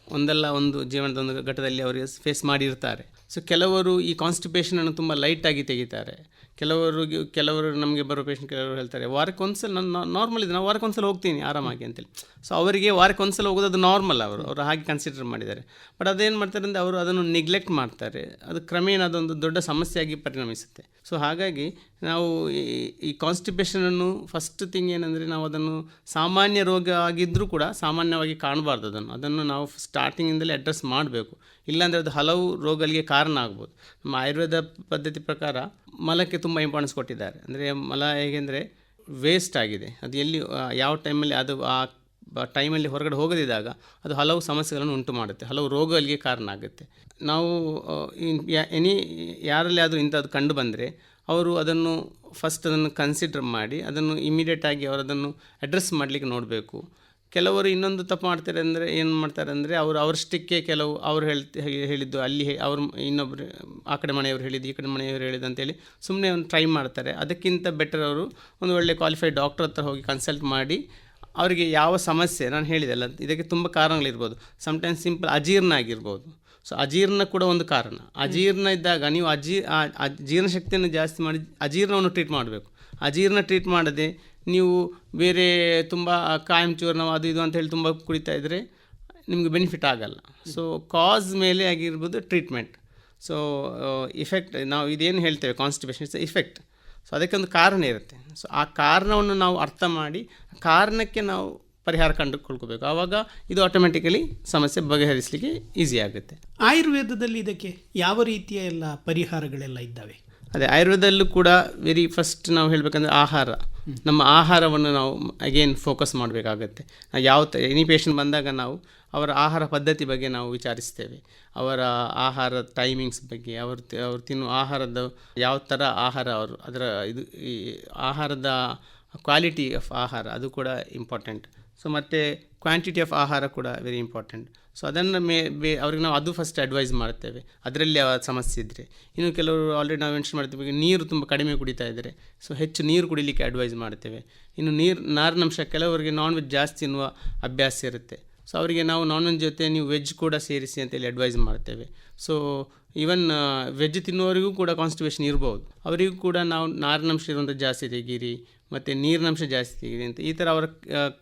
ಒಂದಲ್ಲ ಒಂದು ಜೀವನದ ಒಂದು ಘಟ್ಟದಲ್ಲಿ ಅವರಿಗೆ ಫೇಸ್ ಮಾಡಿರ್ತಾರೆ. ಸೊ ಕೆಲವರು ಈ ಕಾನ್ಸ್ಟಿಪೇಷನನ್ನು ತುಂಬ ಲೈಟಾಗಿ ತೆಗಿತಾರೆ. ಕೆಲವರಿಗೆ ಕೆಲವರು ನಮಗೆ ಬರೋ ಪೇಷಂಟ್ ಕೆಲವರು ಹೇಳ್ತಾರೆ ವಾರಕ್ಕೆ ಒಂದ್ಸಲ ನಾನು ನಾರ್ಮಲ್ ಇದೆ ನಾವು ಒಂದ್ಸಲ ಹೋಗ್ತೀನಿ ಆರಾಮಾಗಿ ಅಂತೇಳಿ. ಸೊ ಅವರಿಗೆ ವಾರಕ್ಕೆ ಒಂದ್ಸಲ ಹೋಗೋದು ಅದು ನಾರ್ಮಲ್ ಅವರು ಅವರು ಹಾಗೆ ಕನ್ಸಿಡರ್ ಮಾಡಿದ್ದಾರೆ. ಬಟ್ ಅದೇನು ಮಾಡ್ತಾರೆ ಅಂದರೆ ಅವರು ಅದನ್ನು ನೆಗ್ಲೆಕ್ಟ್ ಮಾಡ್ತಾರೆ. ಅದು ಕ್ರಮೇಣ ಅದೊಂದು ದೊಡ್ಡ ಸಮಸ್ಯೆಯಾಗಿ ಪರಿಣಮಿಸುತ್ತೆ. ಸೊ ಹಾಗಾಗಿ ನಾವು ಈ ಕಾನ್ಸ್ಟಿಪೇಷನನ್ನು ಫಸ್ಟ್ ಥಿಂಗ್ ಏನಂದರೆ ನಾವು ಅದನ್ನು ಸಾಮಾನ್ಯ ರೋಗ ಆಗಿದ್ದರೂ ಕೂಡ ಸಾಮಾನ್ಯವಾಗಿ ಕಾಣಬಾರ್ದು ಅದನ್ನು. ಅದನ್ನು ನಾವು ಸ್ಟಾರ್ಟಿಂಗಿಂದಲೇ ಅಡ್ರೆಸ್ ಮಾಡಬೇಕು. ಇಲ್ಲಾಂದರೆ ಅದು ಹಲವು ರೋಗಗಳಿಗೆ ಕಾರಣ ಆಗ್ಬೋದು. ನಮ್ಮ ಆಯುರ್ವೇದ ಪದ್ಧತಿ ಪ್ರಕಾರ ಮಲಕ್ಕೆ ತುಂಬ ಇಂಪಾರ್ಟೆನ್ಸ್ ಕೊಟ್ಟಿದ್ದಾರೆ. ಅಂದರೆ ಮಲ ಹೇಗೆಂದರೆ ವೇಸ್ಟ್ ಆಗಿದೆ. ಅದು ಎಲ್ಲಿ ಯಾವ ಟೈಮಲ್ಲಿ ಅದು, ಆ ಟೈಮಲ್ಲಿ ಹೊರಗಡೆ ಹೋಗದಿದ್ದಾಗ ಅದು ಹಲವು ಸಮಸ್ಯೆಗಳನ್ನು ಉಂಟು ಮಾಡುತ್ತೆ. ಹಲವು ರೋಗಗಳಿಗೆ ಕಾರಣ ಆಗುತ್ತೆ. ನಾವು ಎನಿ ಯಾರಲ್ಲಿ ಆದರೂ ಇಂಥದ್ದು ಕಂಡು ಬಂದರೆ ಅವರು ಅದನ್ನು ಫಸ್ಟ್ ಅದನ್ನು ಕನ್ಸಿಡರ್ ಮಾಡಿ, ಅದನ್ನು ಇಮಿಡಿಯೇಟಾಗಿ ಅವರು ಅದನ್ನು ಅಡ್ರೆಸ್ ಮಾಡಲಿಕ್ಕೆ ನೋಡಬೇಕು. ಕೆಲವರು ಇನ್ನೊಂದು ತಪ್ಪು ಮಾಡ್ತಾರೆ ಅಂದರೆ ಏನು ಮಾಡ್ತಾರೆ ಅಂದರೆ ಅವರು ಅವರಷ್ಟಕ್ಕೆ ಕೆಲವು ಅವ್ರು ಹೇಳ್ತಿ ಹೇಳಿದ್ದು, ಅಲ್ಲಿ ಅವ್ರು ಇನ್ನೊಬ್ಬರು ಆ ಕಡೆ ಮನೆಯವರು ಹೇಳಿದ್ದು, ಈ ಕಡೆ ಮನೆಯವರು ಹೇಳಿದ್ದು ಅಂತೇಳಿ ಸುಮ್ಮನೆ ಒಂದು ಟ್ರೈ ಮಾಡ್ತಾರೆ. ಅದಕ್ಕಿಂತ ಬೆಟರ್ ಅವರು ಒಂದು ಒಳ್ಳೆ ಕ್ವಾಲಿಫೈಡ್ ಡಾಕ್ಟರ್ ಹತ್ರ ಹೋಗಿ ಕನ್ಸಲ್ಟ್ ಮಾಡಿ ಅವರಿಗೆ ಯಾವ ಸಮಸ್ಯೆ, ನಾನು ಹೇಳಿದೆಲ್ಲ ಇದಕ್ಕೆ ತುಂಬ ಕಾರಣಗಳಿರ್ಬೋದು. ಸಮ್ಟೈಮ್ಸ್ ಸಿಂಪಲ್ ಅಜೀರ್ಣ ಆಗಿರ್ಬೋದು. ಸೊ ಅಜೀರ್ಣ ಕೂಡ ಒಂದು ಕಾರಣ. ಅಜೀರ್ಣ ಇದ್ದಾಗ ನೀವು ಅಜೀ ಆ ಶಕ್ತಿಯನ್ನು ಜಾಸ್ತಿ ಮಾಡಿ ಅಜೀರ್ಣವನ್ನು ಟ್ರೀಟ್ ಮಾಡಬೇಕು. ಅಜೀರ್ಣ ಟ್ರೀಟ್ ಮಾಡದೆ ನೀವು ಬೇರೆ ತುಂಬ ಕಾಯಂ ಚೂರ್ಣ ಅದು ಇದು ಅಂತ ಹೇಳಿ ತುಂಬ ಕುಡಿತಾ ಇದ್ದರೆ ನಿಮಗೆ ಬೆನಿಫಿಟ್ ಆಗಲ್ಲ. ಸೊ ಕಾಸ್ ಮೇಲೆ ಆಗಿರ್ಬೋದು ಟ್ರೀಟ್ಮೆಂಟ್ ಸೊ ಇಫೆಕ್ಟ್ ನಾವು ಇದೇನು ಹೇಳ್ತೇವೆ ಕಾನ್ಸ್ಟಿಪೇಷನ್ ಇಟ್ಸ್ ಇಫೆಕ್ಟ್ ಸೊ ಅದಕ್ಕೆ ಒಂದು ಕಾರಣ ಇರುತ್ತೆ. ಸೊ ಆ ಕಾರಣವನ್ನು ನಾವು ಅರ್ಥ ಮಾಡಿ ಕಾರಣಕ್ಕೆ ನಾವು ಪರಿಹಾರ ಕಂಡುಕೊಳ್ಕೋಬೇಕು. ಆವಾಗ ಇದು ಆಟೋಮೆಟಿಕಲಿ ಸಮಸ್ಯೆ ಬಗೆಹರಿಸಲಿಕ್ಕೆ ಈಸಿ ಆಗುತ್ತೆ. ಆಯುರ್ವೇದದಲ್ಲಿ ಇದಕ್ಕೆ ಯಾವ ರೀತಿಯ ಎಲ್ಲ ಪರಿಹಾರಗಳೆಲ್ಲ ಇದ್ದಾವೆ? ಅದೇ ಆಯುರ್ವೇದಲ್ಲೂ ಕೂಡ ವೆರಿ ಫಸ್ಟ್ ನಾವು ಹೇಳಬೇಕಂದ್ರೆ ಆಹಾರ. ನಮ್ಮ ಆಹಾರವನ್ನು ನಾವು ಅಗೇನ್ ಫೋಕಸ್ ಮಾಡಬೇಕಾಗತ್ತೆ. ಯಾವ ತ ಎನಿ ಪೇಷಂಟ್ ಬಂದಾಗ ನಾವು ಅವರ ಆಹಾರ ಪದ್ಧತಿ ಬಗ್ಗೆ ನಾವು ವಿಚಾರಿಸ್ತೇವೆ. ಅವರ ಆಹಾರ ಟೈಮಿಂಗ್ಸ್ ಬಗ್ಗೆ, ಅವರು ಅವರು ತಿನ್ನುವ ಆಹಾರದ ಯಾವ ಥರ ಆಹಾರ ಅವರು, ಅದರ ಇದು, ಈ ಆಹಾರದ ಕ್ವಾಲಿಟಿ ಆಫ್ ಆಹಾರ, ಅದು ಕೂಡ ಇಂಪಾರ್ಟೆಂಟ್ ಸೊ ಮತ್ತು ಕ್ವಾಂಟಿಟಿ ಆಫ್ ಆಹಾರ ಕೂಡ ವೆರಿ ಇಂಪಾರ್ಟೆಂಟ್ ಸೊ ಅದನ್ನು ಮೇ ಬೇ ಅವ್ರಿಗೆ ನಾವು ಅದು ಫಸ್ಟ್ ಅಡ್ವೈಸ್ ಮಾಡ್ತೇವೆ. ಅದರಲ್ಲಿ ಯಾವ ಸಮಸ್ಯೆ ಇದ್ದರೆ ಇನ್ನು ಕೆಲವರು ಆಲ್ರೆಡಿ ನಾವು ಮೆನ್ಷನ್ ಮಾಡ್ತೇವೆ ನೀರು ತುಂಬ ಕಡಿಮೆ ಕುಡಿತಾ ಇದ್ದಾರೆ ಸೊ ಹೆಚ್ಚು ನೀರು ಕುಡಿಲಿಕ್ಕೆ ಅಡ್ವೈಸ್ ಮಾಡ್ತೇವೆ. ಇನ್ನು ನೀರು ನಾರಿನಂಶ ಕೆಲವರಿಗೆ ನಾನ್ ವೆಜ್ ಜಾಸ್ತಿ ತಿನ್ನುವ ಅಭ್ಯಾಸ ಇರುತ್ತೆ. ಸೊ ಅವರಿಗೆ ನಾವು ನಾನ್ ವೆಜ್ ಜೊತೆ ನೀವು ವೆಜ್ ಕೂಡ ಸೇರಿಸಿ ಅಂತೇಳಿ ಅಡ್ವೈಸ್ ಮಾಡ್ತೇವೆ. ಸೊ ಈವನ್ ವೆಜ್ ತಿನ್ನುವರಿಗೂ ಕೂಡ ಕಾನ್ಸ್ಟಿಪೇಷನ್ ಇರ್ಬೋದು. ಅವರಿಗೂ ಕೂಡ ನಾವು ನಾರಿನಂಶ ಇರುವಂಥ ಜಾಸ್ತಿ ತೆಗೀರಿ, ಮತ್ತು ನೀರಿನಂಶ ಜಾಸ್ತಿ ತೆಗೀರಿ ಅಂತ ಈ ಥರ ಅವರ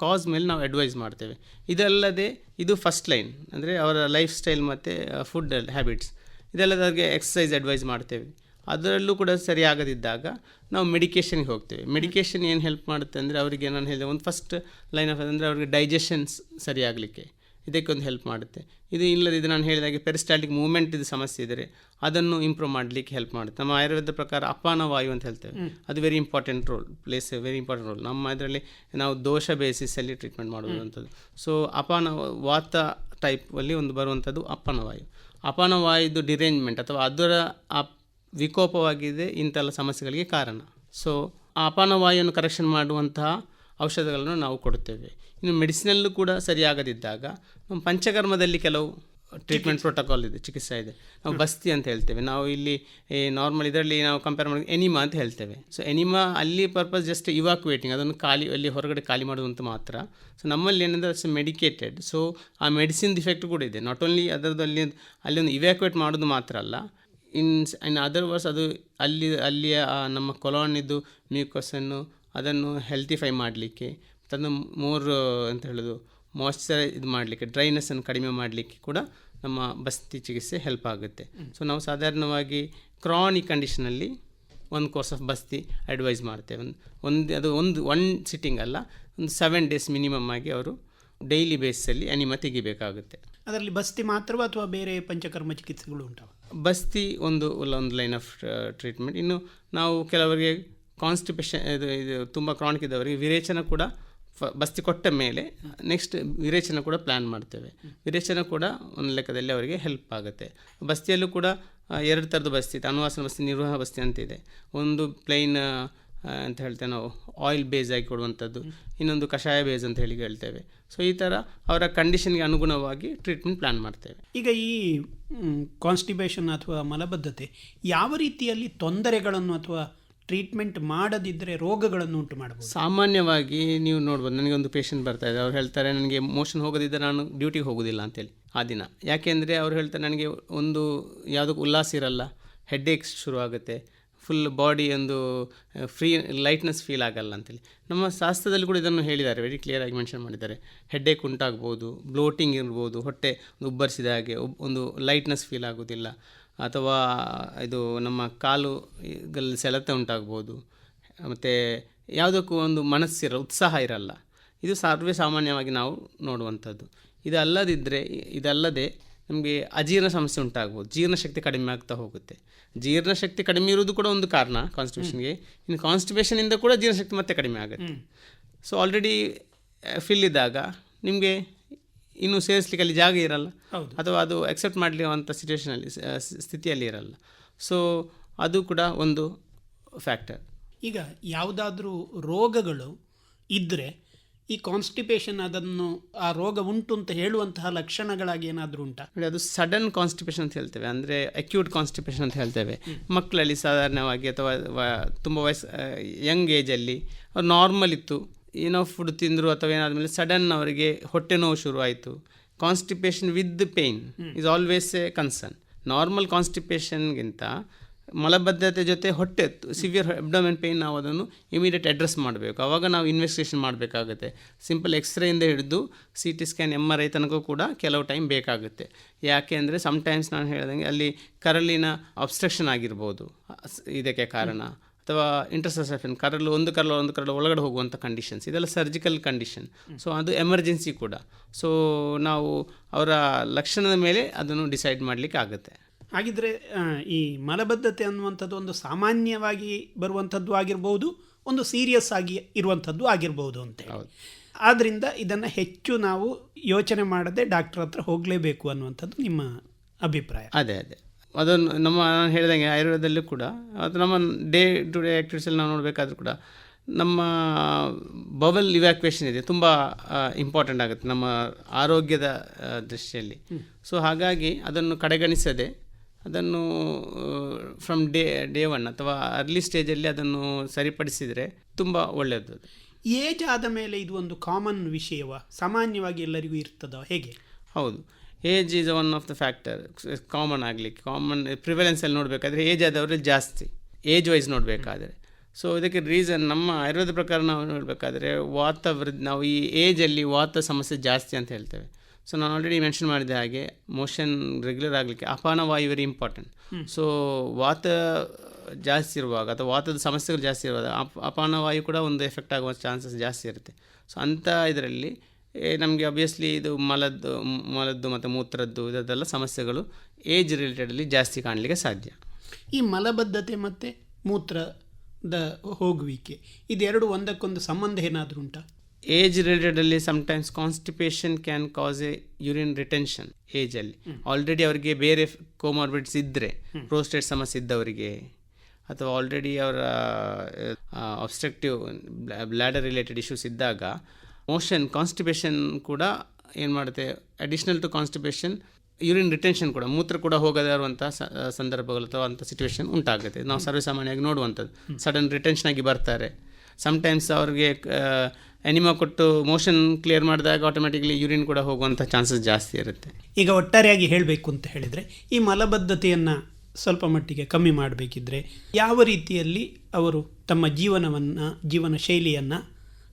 ಕಾಸ್ ಮೇಲೆ ನಾವು ಅಡ್ವೈಸ್ ಮಾಡ್ತೇವೆ. ಇದಲ್ಲದೆ ಇದು ಫಸ್ಟ್ ಲೈನ್ ಅಂದರೆ ಅವರ ಲೈಫ್ ಸ್ಟೈಲ್ ಮತ್ತು ಫುಡ್ ಹ್ಯಾಬಿಟ್ಸ್ ಇದಲ್ಲದೆ ಅವ್ರಿಗೆ ಎಕ್ಸಸೈಸ್ ಅಡ್ವೈಸ್ ಮಾಡ್ತೇವೆ. ಅದರಲ್ಲೂ ಕೂಡ ಸರಿಯಾಗದಿದ್ದಾಗ ನಾವು ಮೆಡಿಕೇಷನ್ಗೆ ಹೋಗ್ತೇವೆ. ಮೆಡಿಕೇಷನ್ ಏನು ಹೆಲ್ಪ್ ಮಾಡುತ್ತೆ ಅಂದರೆ ಅವರಿಗೆ ನಾನು ಹೇಳಿದೆ ಒಂದು ಫಸ್ಟ್ ಲೈನ್ ಆಫ್ ಅಂದರೆ ಅವ್ರಿಗೆ ಡೈಜೆಷನ್ಸ್ ಸರಿ ಆಗಲಿಕ್ಕೆ. ಇದಕ್ಕೊಂದು ಹೆಲ್ಪ್ ಮಾಡುತ್ತೆ. ಇದು ಇಲ್ಲದಿದ್ದು ನಾನು ಹೇಳಿದಾಗೆ ಪೆರಿಸ್ಟಾಲ್ಟಿಕ್ ಮೂವ್ಮೆಂಟ್ ಇದು ಸಮಸ್ಯೆ ಇದ್ದರೆ ಅದನ್ನು ಇಂಪ್ರೂವ್ ಮಾಡಲಿಕ್ಕೆ ಹೆಲ್ಪ್ ಮಾಡುತ್ತೆ. ನಮ್ಮ ಆಯುರ್ವೇದ ಪ್ರಕಾರ ಅಪಾನ ವಾಯು ಅಂತ ಹೇಳ್ತೇವೆ. ಅದು very important role plays very important role ನಮ್ಮ ಇದರಲ್ಲಿ ನಾವು ದೋಷ ಬೇಸಿಸಲ್ಲಿ ಟ್ರೀಟ್ಮೆಂಟ್ ಮಾಡುವಂಥದ್ದು. ಸೊ ಅಪಾನ ವಾತ ಟೈಪಲ್ಲಿ ಒಂದು ಬರುವಂಥದ್ದು ಅಪಾನ ವಾಯು. ಅಪಾನ ವಾಯುದು ಡಿರೇಂಜ್ಮೆಂಟ್ ಅಥವಾ ಅದರ ಆ ವಿಕೋಪವಾಗಿದೆ ಇಂಥೆಲ್ಲ ಸಮಸ್ಯೆಗಳಿಗೆ ಕಾರಣ. ಸೊ ಆ ಅಪಾನ ವಾಯುವನ್ನು ಕರೆಕ್ಷನ್ ಮಾಡುವಂತಹ ಔಷಧಗಳನ್ನು ನಾವು ಕೊಡುತ್ತೇವೆ. ಇನ್ನು ಮೆಡಿಸಿನಲ್ಲೂ ಕೂಡ ಸರಿಯಾಗದಿದ್ದಾಗ ನಮ್ಮ ಪಂಚಕರ್ಮದಲ್ಲಿ ಕೆಲವು ಟ್ರೀಟ್ಮೆಂಟ್ ಪ್ರೋಟೋಕಾಲ್ ಇದೆ ಚಿಕಿತ್ಸೆ ಇದೆ. ನಾವು ಬಸ್ತಿ ಅಂತ ಹೇಳ್ತೇವೆ. ನಾವು ಇಲ್ಲಿ ನಾರ್ಮಲ್ ಇದರಲ್ಲಿ ನಾವು ಕಂಪೇರ್ ಮಾಡಿ ಎನಿಮಾ ಅಂತ ಹೇಳ್ತೇವೆ. ಸೊ ಎನಿಮಾ ಅಲ್ಲಿ ಪರ್ಪಸ್ ಜಸ್ಟ್ ಇವಾಕ್ಯುವೇಟಿಂಗ್ ಅದನ್ನು ಖಾಲಿ ಅಲ್ಲಿ ಹೊರಗಡೆ ಖಾಲಿ ಮಾಡುವಂಥ ಮಾತ್ರ. ಸೊ ನಮ್ಮಲ್ಲಿ ಏನಂದರೆ ಸೊ ಮೆಡಿಕೇಟೆಡ್ ಸೊ ಆ ಮೆಡಿಸಿನ್ ಇಫೆಕ್ಟ್ ಕೂಡ ಇದೆ. ನಾಟ್ ಓನ್ಲಿ ಅದರದ್ದು ಅಲ್ಲಿ ಅಲ್ಲಿ ಒಂದು ಇವ್ಯಾಕ್ಯುವೇಟ್ ಮಾಡೋದು ಮಾತ್ರ ಅಲ್ಲ ಇನ್ ಇನ್ ಅದರ್ವರ್ಸ್ ಅದು ಅಲ್ಲಿ ಅಲ್ಲಿಯ ನಮ್ಮ ಕೊಲಾನಿದ್ದು ಮ್ಯೂಕಸನ್ನು ಅದನ್ನು ಹೆಲ್ತಿಫೈ ಮಾಡಲಿಕ್ಕೆ ಅದನ್ನು ಮೋರ್ ಅಂತ ಹೇಳೋದು ಮಾಯ್ಶ್ಚರೈ ಇದು ಮಾಡಲಿಕ್ಕೆ ಡ್ರೈನೆಸ್ಸನ್ನು ಕಡಿಮೆ ಮಾಡಲಿಕ್ಕೆ ಕೂಡ ನಮ್ಮ ಬಸ್ತಿ ಚಿಕಿತ್ಸೆ ಹೆಲ್ಪ್ ಆಗುತ್ತೆ. ಸೊ ನಾವು ಸಾಧಾರಣವಾಗಿ ಕ್ರಾನಿಕ್ ಕಂಡೀಷನಲ್ಲಿ ಒಂದು ಕೋರ್ಸ್ ಆಫ್ ಬಸ್ತಿ ಅಡ್ವೈಸ್ ಮಾಡ್ತೇವೆ. ಒಂದು ಒಂದು ಅದು ಒಂದು ಒನ್ ಸಿಟ್ಟಿಂಗ್ ಅಲ್ಲ ಒಂದು ಸೆವೆನ್ ಡೇಸ್ ಮಿನಿಮಮ್ ಆಗಿ ಅವರು ಡೈಲಿ ಬೇಸಲ್ಲಿ ಅನಿಮ ತೆಗಿಬೇಕಾಗುತ್ತೆ. ಅದರಲ್ಲಿ ಬಸ್ತಿ ಮಾತ್ರವ ಅಥವಾ ಬೇರೆ ಪಂಚಕರ್ಮ ಚಿಕಿತ್ಸೆಗಳು ಉಂಟು ಬಸ್ತಿ ಒಂದು ಒಂದು ಲೈನ್ ಆಫ್ ಟ್ರೀಟ್ಮೆಂಟ್ ಇನ್ನು ನಾವು ಕೆಲವರಿಗೆ ಕಾನ್ಸ್ಟಿಪೇಷನ್ ಇದು ಇದು ತುಂಬ ಕ್ರಾನಿಕ್ ಇದ್ದವರಿಗೆ ವಿರೇಚನ ಕೂಡ ಫ, ಬಸ್ತಿ ಕೊಟ್ಟ ಮೇಲೆ ನೆಕ್ಸ್ಟ್ ವಿರೇಚನ ಕೂಡ ಪ್ಲ್ಯಾನ್ ಮಾಡ್ತೇವೆ. ವಿರೇಚನ ಕೂಡ ಒಂದು ಲೆಕ್ಕದಲ್ಲಿ ಅವರಿಗೆ ಹೆಲ್ಪ್ ಆಗುತ್ತೆ. ಬಸ್ತಿಯಲ್ಲೂ ಕೂಡ ಎರಡು ಥರದ ಬಸ್ತಿ ಇದೆ. ಅನುವಾಸನ ಬಸ್ತಿ ನಿರ್ವಾಹ ಬಸ್ತಿ ಅಂತ ಇದೆ. ಒಂದು ಪ್ಲೈನ್ ಅಂತ ಹೇಳ್ತೇವೆ ನಾವು ಆಯಿಲ್ ಬೇಸ್ ಆಗಿ ಕೊಡುವಂಥದ್ದು. ಇನ್ನೊಂದು ಕಷಾಯ ಬೇಸ್ ಅಂತ ಹೇಳಿ ಹೇಳ್ತೇವೆ. ಸೊ ಈ ಥರ ಅವರ ಕಂಡೀಷನ್ಗೆ ಅನುಗುಣವಾಗಿ ಟ್ರೀಟ್ಮೆಂಟ್ ಪ್ಲ್ಯಾನ್ ಮಾಡ್ತೇವೆ. ಈಗ ಈ ಕಾನ್ಸ್ಟಿಬೇಷನ್ ಅಥವಾ ಮಲಬದ್ಧತೆ ಯಾವ ರೀತಿಯಲ್ಲಿ ತೊಂದರೆಗಳನ್ನು ಅಥವಾ ಟ್ರೀಟ್ಮೆಂಟ್ ಮಾಡದಿದ್ದರೆ ರೋಗಗಳನ್ನು ಉಂಟು ಮಾಡಬಹುದು ಸಾಮಾನ್ಯವಾಗಿ ನೀವು ನೋಡ್ಬೋದು ನನಗೆ ಒಂದು ಪೇಷಂಟ್ ಬರ್ತಾ ಇದೆ. ಅವ್ರು ಹೇಳ್ತಾರೆ, ನನಗೆ ಮೋಷನ್ ಹೋಗೋದಿದ್ದರೆ ನಾನು ಡ್ಯೂಟಿಗೆ ಹೋಗೋದಿಲ್ಲ ಅಂತೇಳಿ ಆ ದಿನ. ಯಾಕೆಂದರೆ ಅವ್ರು ಹೇಳ್ತಾರೆ, ನನಗೆ ಒಂದು ಯಾವುದಕ್ಕೂ ಉಲ್ಲಾಸ ಇರಲ್ಲ ಶುರು ಆಗುತ್ತೆ ಫುಲ್ ಬಾಡಿ ಒಂದು ಫ್ರೀ ಲೈಟ್ನೆಸ್ ಫೀಲ್ ಆಗಲ್ಲ ಅಂತೇಳಿ. ನಮ್ಮ ಶಾಸ್ತ್ರದಲ್ಲಿ ಕೂಡ ಇದನ್ನು ಹೇಳಿದ್ದಾರೆ ವೆರಿ ಕ್ಲಿಯರಾಗಿ ಮೆನ್ಷನ್ ಮಾಡಿದ್ದಾರೆ. ಹೆಡ್ಡೇಕ್ ಉಂಟಾಗ್ಬೋದು ಬ್ಲೋಟಿಂಗ್ ಇರ್ಬೋದು, ಹೊಟ್ಟೆ ಉಬ್ಬರಿಸಿದ ಹಾಗೆ ಒಂದು ಲೈಟ್ನೆಸ್ ಫೀಲ್ ಆಗೋದಿಲ್ಲ ಅಥವಾ ಇದು ನಮ್ಮ ಕಾಲು ಗಲ್ಲಿ ಸೆಳೆತ ಉಂಟಾಗ್ಬೋದು. ಮತ್ತು ಯಾವುದಕ್ಕೂ ಒಂದು ಮನಸ್ಸಿರ ಉತ್ಸಾಹ ಇರಲ್ಲ. ಇದು ಸರ್ವೇ ಸಾಮಾನ್ಯವಾಗಿ ನಾವು ನೋಡುವಂಥದ್ದು. ಇದಲ್ಲದಿದ್ದರೆ ಇದಲ್ಲದೆ ನಮಗೆ ಅಜೀರ್ಣ ಸಮಸ್ಯೆ ಉಂಟಾಗ್ಬೋದು. ಜೀರ್ಣಶಕ್ತಿ ಕಡಿಮೆ ಆಗ್ತಾ ಹೋಗುತ್ತೆ. ಜೀರ್ಣಶಕ್ತಿ ಕಡಿಮೆ ಇರೋದು ಕೂಡ ಒಂದು ಕಾರಣ ಕಾನ್ಸ್ಟಿಟ್ಯೂಷನ್ಗೆ ಇನ್ನು ಕಾನ್ಸ್ಟಿಪೇಷನಿಂದ ಕೂಡ ಜೀರ್ಣಶಕ್ತಿ ಮತ್ತೆ ಕಡಿಮೆ ಆಗುತ್ತೆ. ಸೊ ಆಲ್ರೆಡಿ ಫಿಲ್ ಇದ್ದಾಗ ನಿಮಗೆ ಇನ್ನು ಸೇರಿಸ್ಲಿಕ್ಕೆ ಅಲ್ಲಿ ಜಾಗ ಇರಲ್ಲ. ಅಥವಾ ಅದು ಅಕ್ಸೆಪ್ಟ್ ಮಾಡಲಿರುವಂಥ ಸಿಚುವೇಷನಲ್ಲಿ ಸ್ಥಿತಿಯಲ್ಲಿ ಇರಲ್ಲ. ಸೊ ಅದು ಕೂಡ ಒಂದು ಫ್ಯಾಕ್ಟರ್ ಈಗ ಯಾವುದಾದ್ರೂ ರೋಗಗಳು ಇದ್ದರೆ ಈ ಕಾನ್ಸ್ಟಿಪೇಷನ್ ಅದನ್ನು ಆ ರೋಗ ಉಂಟು ಅಂತ ಹೇಳುವಂತಹ ಲಕ್ಷಣಗಳಾಗಿ ಏನಾದರೂ ಉಂಟಾ? ಅದು ಸಡನ್ ಕಾನ್ಸ್ಟಿಪೇಷನ್ ಅಂತ ಹೇಳ್ತೇವೆ. ಅಂದರೆ ಅಕ್ಯೂಟ್ ಕಾನ್ಸ್ಟಿಪೇಷನ್ ಅಂತ ಹೇಳ್ತೇವೆ. ಮಕ್ಕಳಲ್ಲಿ ಸಾಧಾರಣವಾಗಿ ಅಥವಾ ತುಂಬ ವಯಸ್ಸು ಯಂಗ್ ಏಜಲ್ಲಿ ಅವ್ರು ನಾರ್ಮಲ್ ಇತ್ತು. ಏನೋ ಫುಡ್ ತಿಂದರು ಅಥವಾ ಏನಾದಮೇಲೆ ಸಡನ್ ಅವರಿಗೆ ಹೊಟ್ಟೆ ನೋವು ಶುರುವಾಯಿತು. Constipation with pain is always a concern normal ಕಾನ್ಸ್ಟಿಪೇಷನ್ಗಿಂತ ಮಲಬದ್ಧತೆ ಜೊತೆ ಹೊಟ್ಟೆ ಸಿವಿಯರ್ ಅಬ್ಡಮೆನ್ ಪೇಯ್ನ್ ನಾವು ಅದನ್ನು ಇಮಿಡಿಯೇಟ್ ಅಡ್ರೆಸ್ ಮಾಡಬೇಕು. ಆವಾಗ ನಾವು ಇನ್ವೆಸ್ಟಿಗೇಷನ್ ಮಾಡಬೇಕಾಗುತ್ತೆ. ಸಿಂಪಲ್ ಎಕ್ಸ್ರೇಯಿಂದ ಹಿಡಿದು C T scan M R I ತನಕ ಕೂಡ ಕೆಲವು ಟೈಮ್ ಬೇಕಾಗುತ್ತೆ. ಯಾಕೆ ಅಂದರೆ ಸಮ್ಟೈಮ್ಸ್ ನಾನು ಹೇಳ್ದಂಗೆ ಅಲ್ಲಿ ಕರಳಿನ ಅಬ್ಸ್ಟ್ರಕ್ಷನ್ ಆಗಿರ್ಬೋದು. ಇದಕ್ಕೆ ಕಾರಣ. ಅಥವಾ ಇಂಟರ್ಸೆಪ್ಷನ್ ಕರಳು ಒಂದು ಕರಲು ಒಂದು ಕರಲು ಒಳಗಡೆ ಹೋಗುವಂಥ ಕಂಡೀಷನ್ಸ್ ಇದೆಲ್ಲ ಸರ್ಜಿಕಲ್ ಕಂಡೀಷನ್ ಸೊ ಅದು ಎಮರ್ಜೆನ್ಸಿ ಕೂಡ. ಸೊ ನಾವು ಅವರ ಲಕ್ಷಣದ ಮೇಲೆ ಅದನ್ನು ಡಿಸೈಡ್ ಮಾಡಲಿಕ್ಕೆ ಆಗುತ್ತೆ. ಹಾಗಿದ್ರೆ ಈ ಮಲಬದ್ಧತೆ ಅನ್ನುವಂಥದ್ದು ಒಂದು ಸಾಮಾನ್ಯವಾಗಿ ಬರುವಂಥದ್ದು ಆಗಿರ್ಬೋದು ಒಂದು ಸೀರಿಯಸ್ ಆಗಿ ಇರುವಂಥದ್ದು ಆಗಿರ್ಬೋದು ಅಂತ ಆದ್ದರಿಂದ ಇದನ್ನು ಹೆಚ್ಚು ನಾವು ಯೋಚನೆ ಮಾಡದೆ ಡಾಕ್ಟರ್ ಹತ್ರ ಹೋಗಲೇಬೇಕು ಅನ್ನುವಂಥದ್ದು ನಿಮ್ಮ ಅಭಿಪ್ರಾಯ. ಅದೇ ಅದೇ. ಅದನ್ನು ನಮ್ಮ ನಾನು ಹೇಳಿದಂಗೆ ಆಯುರ್ವೇದದಲ್ಲೂ ಕೂಡ ಅದು ನಮ್ಮ ಡೇ ಟು ಡೇ ಆ್ಯಕ್ಟಿವಿಟೀಸಲ್ಲಿ ನಾವು ನೋಡಬೇಕಾದ್ರೂ ಕೂಡ ನಮ್ಮ ಬಬಲ್ ಇವ್ಯಾಕ್ಯುವೇಷನ್ ಇದೆ ತುಂಬ ಇಂಪಾರ್ಟೆಂಟ್ ಆಗುತ್ತೆ ನಮ್ಮ ಆರೋಗ್ಯದ ದೃಷ್ಟಿಯಲ್ಲಿ. ಸೊ ಹಾಗಾಗಿ ಅದನ್ನು ಕಡೆಗಣಿಸದೆ ಅದನ್ನು ಫ್ರಮ್ ಡೇ ಡೇ ಒನ್ ಅಥವಾ ಅರ್ಲಿ ಸ್ಟೇಜಲ್ಲಿ ಅದನ್ನು ಸರಿಪಡಿಸಿದರೆ ತುಂಬ ಒಳ್ಳೆಯದು ಏಜ್ ಆದ ಮೇಲೆ ಇದು ಒಂದು ಕಾಮನ್ ವಿಷಯವ? ಸಾಮಾನ್ಯವಾಗಿ ಎಲ್ಲರಿಗೂ ಇರ್ತದೋ? ಹೇಗೆ? ಹೌದು. Age is one of the factor common ಆಗಲಿಕ್ಕೆ ಕಾಮನ್ ಪ್ರಿವೆಲೆನ್ಸಲ್ಲಿ ನೋಡಬೇಕಾದ್ರೆ ಏಜ್ ಆದವರಲ್ಲಿ ಜಾಸ್ತಿ. ಏಜ್ ವೈಸ್ ನೋಡಬೇಕಾದ್ರೆ. ಸೊ ಇದಕ್ಕೆ ರೀಸನ್ ನಮ್ಮ ಆಯುರ್ವೇದ ಪ್ರಕಾರ ನಾವು ನೋಡಬೇಕಾದ್ರೆ ವಾತ ವೃದ್ಧಿ ನಾವು ಈ ಏಜಲ್ಲಿ ವಾತ ಸಮಸ್ಯೆ ಜಾಸ್ತಿ ಅಂತ ಹೇಳ್ತೇವೆ. ಸೊ ನಾನು ಆಲ್ರೆಡಿ ಮೆನ್ಷನ್ ಮಾಡಿದ ಹಾಗೆ ಮೋಷನ್ ರೆಗ್ಯುಲರ್ ಆಗಲಿಕ್ಕೆ ಅಪಾನ ವಾಯು ವೆರಿ ಇಂಪಾರ್ಟೆಂಟ್ ಸೊ ವಾತ ಜಾಸ್ತಿ ಇರುವಾಗ ಅಥವಾ ವಾತದ ಸಮಸ್ಯೆಗಳು ಜಾಸ್ತಿ ಇರುವಾಗ ಅಪ್ ಅಪಾನ ವಾಯು ಕೂಡ ಒಂದು ಎಫೆಕ್ಟ್ ಆಗುವ ಚಾನ್ಸಸ್ ಜಾಸ್ತಿ ಇರುತ್ತೆ. ಸೊ ಅಂಥ ಇದರಲ್ಲಿ ನಮಗೆ ಅಬ್ವಿಯಸ್ಲಿ ಇದು ಮಲದ್ದು ಮಲದ್ದು ಮತ್ತು ಮೂತ್ರದ್ದು ಇದೆಲ್ಲ ಸಮಸ್ಯೆಗಳು ಏಜ್ ರಿಲೇಟೆಡಲ್ಲಿ ಜಾಸ್ತಿ ಕಾಣಲಿಕ್ಕೆ ಸಾಧ್ಯ. ಈ ಮಲಬದ್ಧತೆ ಮತ್ತು ಮೂತ್ರದ ಹೋಗುವಿಕೆ ಇದೆರಡು ಒಂದಕ್ಕೊಂದು ಸಂಬಂಧ ಏನಾದರೂ ಉಂಟಾ? Age ರಿಲೇಟೆಡಲ್ಲಿ sometimes constipation can cause a urine retention ಏಜಲ್ಲಿ already ಅವರಿಗೆ ಬೇರೆ ಕೋಮಾರ್ಬಿಡ್ಸ್ ಇದ್ದರೆ ಪ್ರೋಸ್ಟೇಟ್ ಸಮಸ್ಯೆ ಇದ್ದವರಿಗೆ ಅಥವಾ ಆಲ್ರೆಡಿ ಅವರ ಅಬ್ಸ್ಟ್ರಕ್ಟಿವ್ ಬ್ಲ್ಯಾಡರ್ ರಿಲೇಟೆಡ್ ಇಶ್ಯೂಸ್ ಇದ್ದಾಗ ಮೋಷನ್ ಕಾನ್ಸ್ಟಿಪೇಷನ್ ಕೂಡ ಏನು ಮಾಡುತ್ತೆ? Additional to constipation urine retention ಕೂಡ ಮೂತ್ರ ಕೂಡ ಹೋಗದೇ ಇರುವಂಥ ಸಂದರ್ಭಗಳು ಅಥವಾ ಅಂಥ ಸಿಚುವೇಶನ್ ಉಂಟಾಗುತ್ತೆ. ನಾವು ಸರ್ವೇಸಾಮಾನ್ಯವಾಗಿ ನೋಡುವಂಥದ್ದು. ಸಡನ್ ರಿಟೆನ್ಷನ್ ಆಗಿ ಬರ್ತಾರೆ. ಸಮಟೈಮ್ಸ್ ಅವ್ರಿಗೆ ಎನಿಮಾ ಕೊಟ್ಟು ಮೋಷನ್ ಕ್ಲಿಯರ್ ಮಾಡಿದಾಗ ಆಟೋಮೆಟಿಕ್ಲಿ ಯೂರಿನ್ ಕೂಡ ಹೋಗುವಂಥ ಚಾನ್ಸಸ್ ಜಾಸ್ತಿ ಇರುತ್ತೆ. ಈಗ ಒಟ್ಟಾರೆಯಾಗಿ ಹೇಳಬೇಕು ಅಂತ ಹೇಳಿದರೆ ಈ ಮಲಬದ್ಧತೆಯನ್ನು ಸ್ವಲ್ಪ ಮಟ್ಟಿಗೆ ಕಮ್ಮಿ ಮಾಡಬೇಕಿದ್ರೆ ಯಾವ ರೀತಿಯಲ್ಲಿ ಅವರು ತಮ್ಮ ಜೀವನವನ್ನು ಜೀವನ ಶೈಲಿಯನ್ನು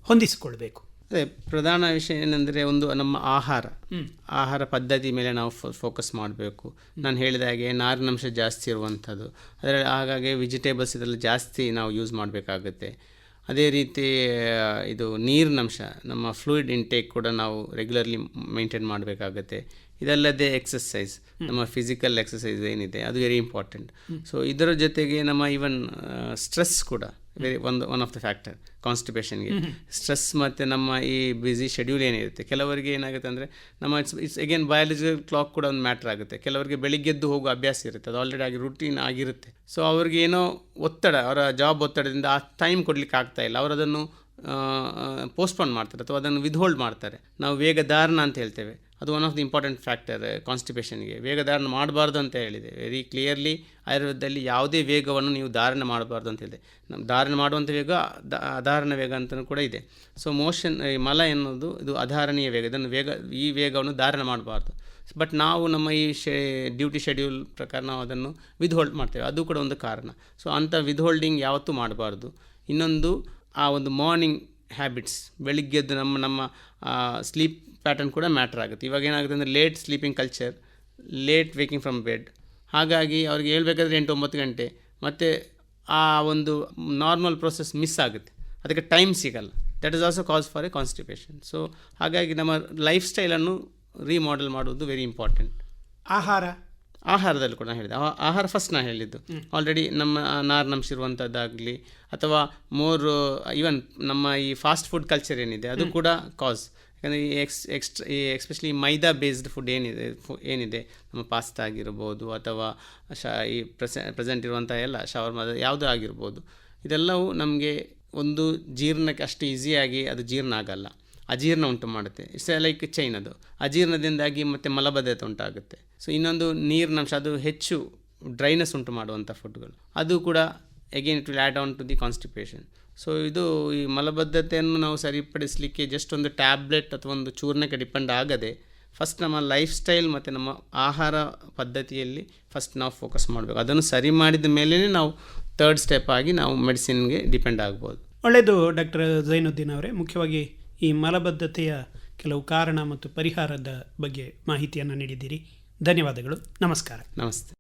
ಹೊಂದಿಸಿಕೊಳ್ಬೇಕು? ಅದೇ ಪ್ರಧಾನ ವಿಷಯ ಏನಂದರೆ ಒಂದು ನಮ್ಮ ಆಹಾರ. ಆಹಾರ ಪದ್ಧತಿ ಮೇಲೆ ನಾವು ಫೋಕಸ್ ಮಾಡಬೇಕು. ನಾನು ಹೇಳಿದ ಹಾಗೆ ನಾರಿನಂಶ ಜಾಸ್ತಿ ಇರುವಂಥದ್ದು. ಅದರಲ್ಲಿ ಹಾಗಾಗಿ ವೆಜಿಟೇಬಲ್ಸ್ ಇದರಲ್ಲಿ ಜಾಸ್ತಿ ನಾವು ಯೂಸ್ ಮಾಡಬೇಕಾಗುತ್ತೆ. ಅದೇ ರೀತಿ ಇದು ನೀರಿನಂಶ ನಮ್ಮ ಫ್ಲೂಯಿಡ್ ಇಂಟೇಕ್ ಕೂಡ ನಾವು ರೆಗ್ಯುಲರ್ಲಿ ಮೇಂಟೈನ್ ಮಾಡಬೇಕಾಗತ್ತೆ. ಇದಲ್ಲದೆ ಎಕ್ಸಸೈಸ್ ನಮ್ಮ ಫಿಸಿಕಲ್ ಎಕ್ಸಸೈಸ್ ಏನಿದೆ ಅದು ವೆರಿ ಇಂಪಾರ್ಟೆಂಟ್ ಸೊ ಇದರ ಜೊತೆಗೆ ನಮ್ಮ ಈವನ್ ಸ್ಟ್ರೆಸ್ ಕೂಡ. ವೆರಿ ಒಂದು ಒನ್ ಆಫ್ ದ ಫ್ಯಾಕ್ಟರ್ ಕಾನ್ಸ್ಟಿಪೇಷನ್ಗೆ ಸ್ಟ್ರೆಸ್ ಮತ್ತು ನಮ್ಮ ಈ ಬ್ಯುಸಿ ಶೆಡ್ಯೂಲ್ ಏನಿರುತ್ತೆ? ಕೆಲವರಿಗೆ ಏನಾಗುತ್ತೆ ಅಂದರೆ ನಮ್ಮ it's it's again biological clock ಕೂಡ ಒಂದು ಮ್ಯಾಟ್ರ್ ಆಗುತ್ತೆ. ಕೆಲವರಿಗೆ ಬೆಳಿಗ್ಗೆದ್ದು ಹೋಗೋ ಅಭ್ಯಾಸ ಇರುತ್ತೆ. ಅದು ಆಲ್ರೆಡಿ ಆಗಿ ರುಟೀನ್ ಆಗಿರುತ್ತೆ. ಸೊ ಅವ್ರಿಗೆ ಏನೋ ಒತ್ತಡ ಅವರ ಜಾಬ್ ಒತ್ತಡದಿಂದ ಆ ಟೈಮ್ ಕೊಡಲಿಕ್ಕೆ ಆಗ್ತಾಯಿಲ್ಲ ಇಲ್ಲ. ಅವರು ಅದನ್ನು ಪೋಸ್ಟ್ಪೋನ್ ಮಾಡ್ತಾರೆ ಅಥವಾ ಅದನ್ನು ವಿದ್ಹೋಲ್ಡ್ ಮಾಡ್ತಾರೆ. ನಾವು ವೇಗಧಾರಣ ಅಂತ ಹೇಳ್ತೇವೆ. ಅದು one of the important factor ಕಾನ್ಸ್ಟಿಪೇಷನ್ಗೆ ವೇಗಧಾರಣ ಮಾಡಬಾರ್ದು ಅಂತ ಹೇಳಿದೆ. ವೆರಿ ಕ್ಲಿಯರ್ಲಿ ಆಯುರ್ವೇದದಲ್ಲಿ ಯಾವುದೇ ವೇಗವನ್ನು ನೀವು ಧಾರಣ ಮಾಡಬಾರ್ದು ಅಂತ ಹೇಳಿದೆ. ನಮ್ಮ ಧಾರಣ ಮಾಡುವಂಥ ವೇಗ ಅಧಾರಣ ವೇಗ ಅಂತಲೂ ಕೂಡ ಇದೆ. ಸೊ ಮೋಷನ್ ಮಲ ಎನ್ನುವುದು ಇದು ಅಧಾರಣೀಯ ವೇಗ. ಇದನ್ನು ವೇಗ, ಈ ವೇಗವನ್ನು ಧಾರಣ ಮಾಡಬಾರ್ದು. ಬಟ್ ನಾವು ನಮ್ಮ ಈ ಶೆ ಡ್ಯೂಟಿ ಶೆಡ್ಯೂಲ್ ಪ್ರಕಾರ ನಾವು ಅದನ್ನು ವಿದ್ಹೋಲ್ಡ್ ಮಾಡ್ತೇವೆ. ಅದು ಕೂಡ ಒಂದು ಕಾರಣ. ಸೊ ಅಂಥ ವಿದ್ಹೋಲ್ಡಿಂಗ್ ಯಾವತ್ತೂ ಮಾಡಬಾರ್ದು. ಇನ್ನೊಂದು ಆ ಒಂದು ಮಾರ್ನಿಂಗ್ ಹ್ಯಾಬಿಟ್ಸ್ ಬೆಳಿಗ್ಗೆದ್ದು ನಮ್ಮ ನಮ್ಮ ಸ್ಲೀಪ್ ಪ್ಯಾಟರ್ನ್ ಕೂಡ ಮ್ಯಾಟರ್ ಆಗುತ್ತೆ. ಇವಾಗ ಏನಾಗುತ್ತೆ ಅಂದರೆ late sleeping culture late waking from bed ಹಾಗಾಗಿ ಅವ್ರಿಗೆ ಹೇಳ್ಬೇಕಾದ್ರೆ ಎಂಟು ಒಂಬತ್ತು ಗಂಟೆ. ಮತ್ತು ಆ ಒಂದು ನಾರ್ಮಲ್ ಪ್ರೊಸೆಸ್ ಮಿಸ್ ಆಗುತ್ತೆ. ಅದಕ್ಕೆ ಟೈಮ್ ಸಿಗಲ್ಲ. That is also cause for a constipation so ಹಾಗಾಗಿ ನಮ್ಮ ಲೈಫ್ ಸ್ಟೈಲನ್ನು ರೀಮಾಡೆಲ್ ಮಾಡುವುದು ವೆರಿ ಇಂಪಾರ್ಟೆಂಟ್ ಆಹಾರ. ಆಹಾರದಲ್ಲಿ ಕೂಡ ನಾನು ಹೇಳಿದೆ. ಆ- ಆಹಾರ ಫಸ್ಟ್ ನಾನು ಹೇಳಿದ್ದು. ಆಲ್ರೆಡಿ ನಮ್ಮ ನಾರಿನಂಶ ಇರುವಂಥದ್ದಾಗಲಿ ಅಥವಾ ಮೋರ್ ಈವನ್ ನಮ್ಮ ಈ ಫಾಸ್ಟ್ ಫುಡ್ ಕಲ್ಚರ್ ಏನಿದೆ ಅದು ಕೂಡ ಕಾಸ್ ಯಾಕಂದರೆ ಈ ಎಕ್ಸ್ ಎಕ್ಸ್ಟ್ರಾ ಈ ಎಕ್ಸ್ಪೆಷಲಿ ಮೈದಾ ಬೇಸ್ಡ್ ಫುಡ್ ಏನಿದೆ ಫು- ಏನಿದೆ ನಮ್ಮ ಪಾಸ್ತಾ ಆಗಿರ್ಬೋದು ಅಥವಾ ಶಾ ಈ ಪ್ರೆಸೆ ಪ್ರೆಸೆಂಟ್ ಇರುವಂಥ ಎಲ್ಲ ಶವರ್ಮದ ಯಾವುದೂ ಆಗಿರ್ಬೋದು. ಇದೆಲ್ಲವೂ ನಮಗೆ ಒಂದು ಜೀರ್ಣಕ್ಕೆ ಅಷ್ಟು ಈಸಿಯಾಗಿ ಅದು ಜೀರ್ಣ ಆಗಲ್ಲ. ಅಜೀರ್ಣ ಉಂಟು ಮಾಡುತ್ತೆ. ಇಟ್ಸ್ ಲೈಕ್ ಚೈನ್ ಅದು. ಅಜೀರ್ಣದಿಂದಾಗಿ ಮತ್ತು ಮಲಬದ್ಧತೆ ಉಂಟಾಗುತ್ತೆ. ಸೊ ಇನ್ನೊಂದು ನೀರಿನಂಶ ಅದು ಹೆಚ್ಚು ಡ್ರೈನೆಸ್ ಉಂಟು ಮಾಡುವಂಥ ಫುಡ್ಗಳು. ಅದು ಕೂಡ again it will add on to the constipation so ಇದು ಈ ಮಲಬದ್ಧತೆಯನ್ನು ನಾವು ಸರಿಪಡಿಸಲಿಕ್ಕೆ ಜಸ್ಟ್ ಒಂದು ಟ್ಯಾಬ್ಲೆಟ್ ಅಥವಾ ಒಂದು ಚೂರ್ಣಕ್ಕೆ ಡಿಪೆಂಡ್ ಆಗದೆ ಫಸ್ಟ್ ನಮ್ಮ ಲೈಫ್ ಸ್ಟೈಲ್ ಮತ್ತು ನಮ್ಮ ಆಹಾರ ಪದ್ಧತಿಯಲ್ಲಿ ಫಸ್ಟ್ ನಾವು ಫೋಕಸ್ ಮಾಡಬೇಕು. ಅದನ್ನು ಸರಿ ಮಾಡಿದ ಮೇಲೇ ನಾವು ತರ್ಡ್ ಸ್ಟೆಪ್ ಆಗಿ ನಾವು ಮೆಡಿಸಿನ್ಗೆ ಡಿಪೆಂಡ್ ಆಗ್ಬೋದು. ಒಳ್ಳೆಯದು ಡಾಕ್ಟರ್ ಜೈನುದ್ದೀನ್ ಅವರೇ. ಮುಖ್ಯವಾಗಿ ಈ ಮಲಬದ್ಧತೆಯ ಕೆಲವು ಕಾರಣ ಮತ್ತು ಪರಿಹಾರದ ಬಗ್ಗೆ ಮಾಹಿತಿಯನ್ನು ನೀಡಿದ್ದೀರಿ. ಧನ್ಯವಾದಗಳು. ನಮಸ್ಕಾರ. ನಮಸ್ತೆ.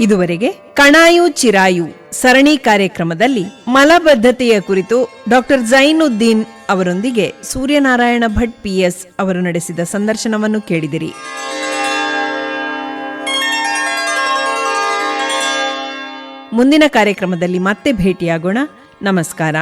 ಇದುವರೆಗೆ ಕಣಾಯು ಚಿರಾಯು ಸರಣಿ ಕಾರ್ಯಕ್ರಮದಲ್ಲಿ ಮಲಬದ್ಧತೆಯ ಕುರಿತು ಡಾಕ್ಟರ್ ಜೈನುದ್ದೀನ್ ಅವರೊಂದಿಗೆ ಸೂರ್ಯನಾರಾಯಣ ಭಟ್ ಪಿಎಸ್ ಅವರು ನಡೆಸಿದ ಸಂದರ್ಶನವನ್ನು ಕೇಳಿದಿರಿ. ಮುಂದಿನ ಕಾರ್ಯಕ್ರಮದಲ್ಲಿ ಮತ್ತೆ ಭೇಟಿಯಾಗೋಣ. ನಮಸ್ಕಾರ.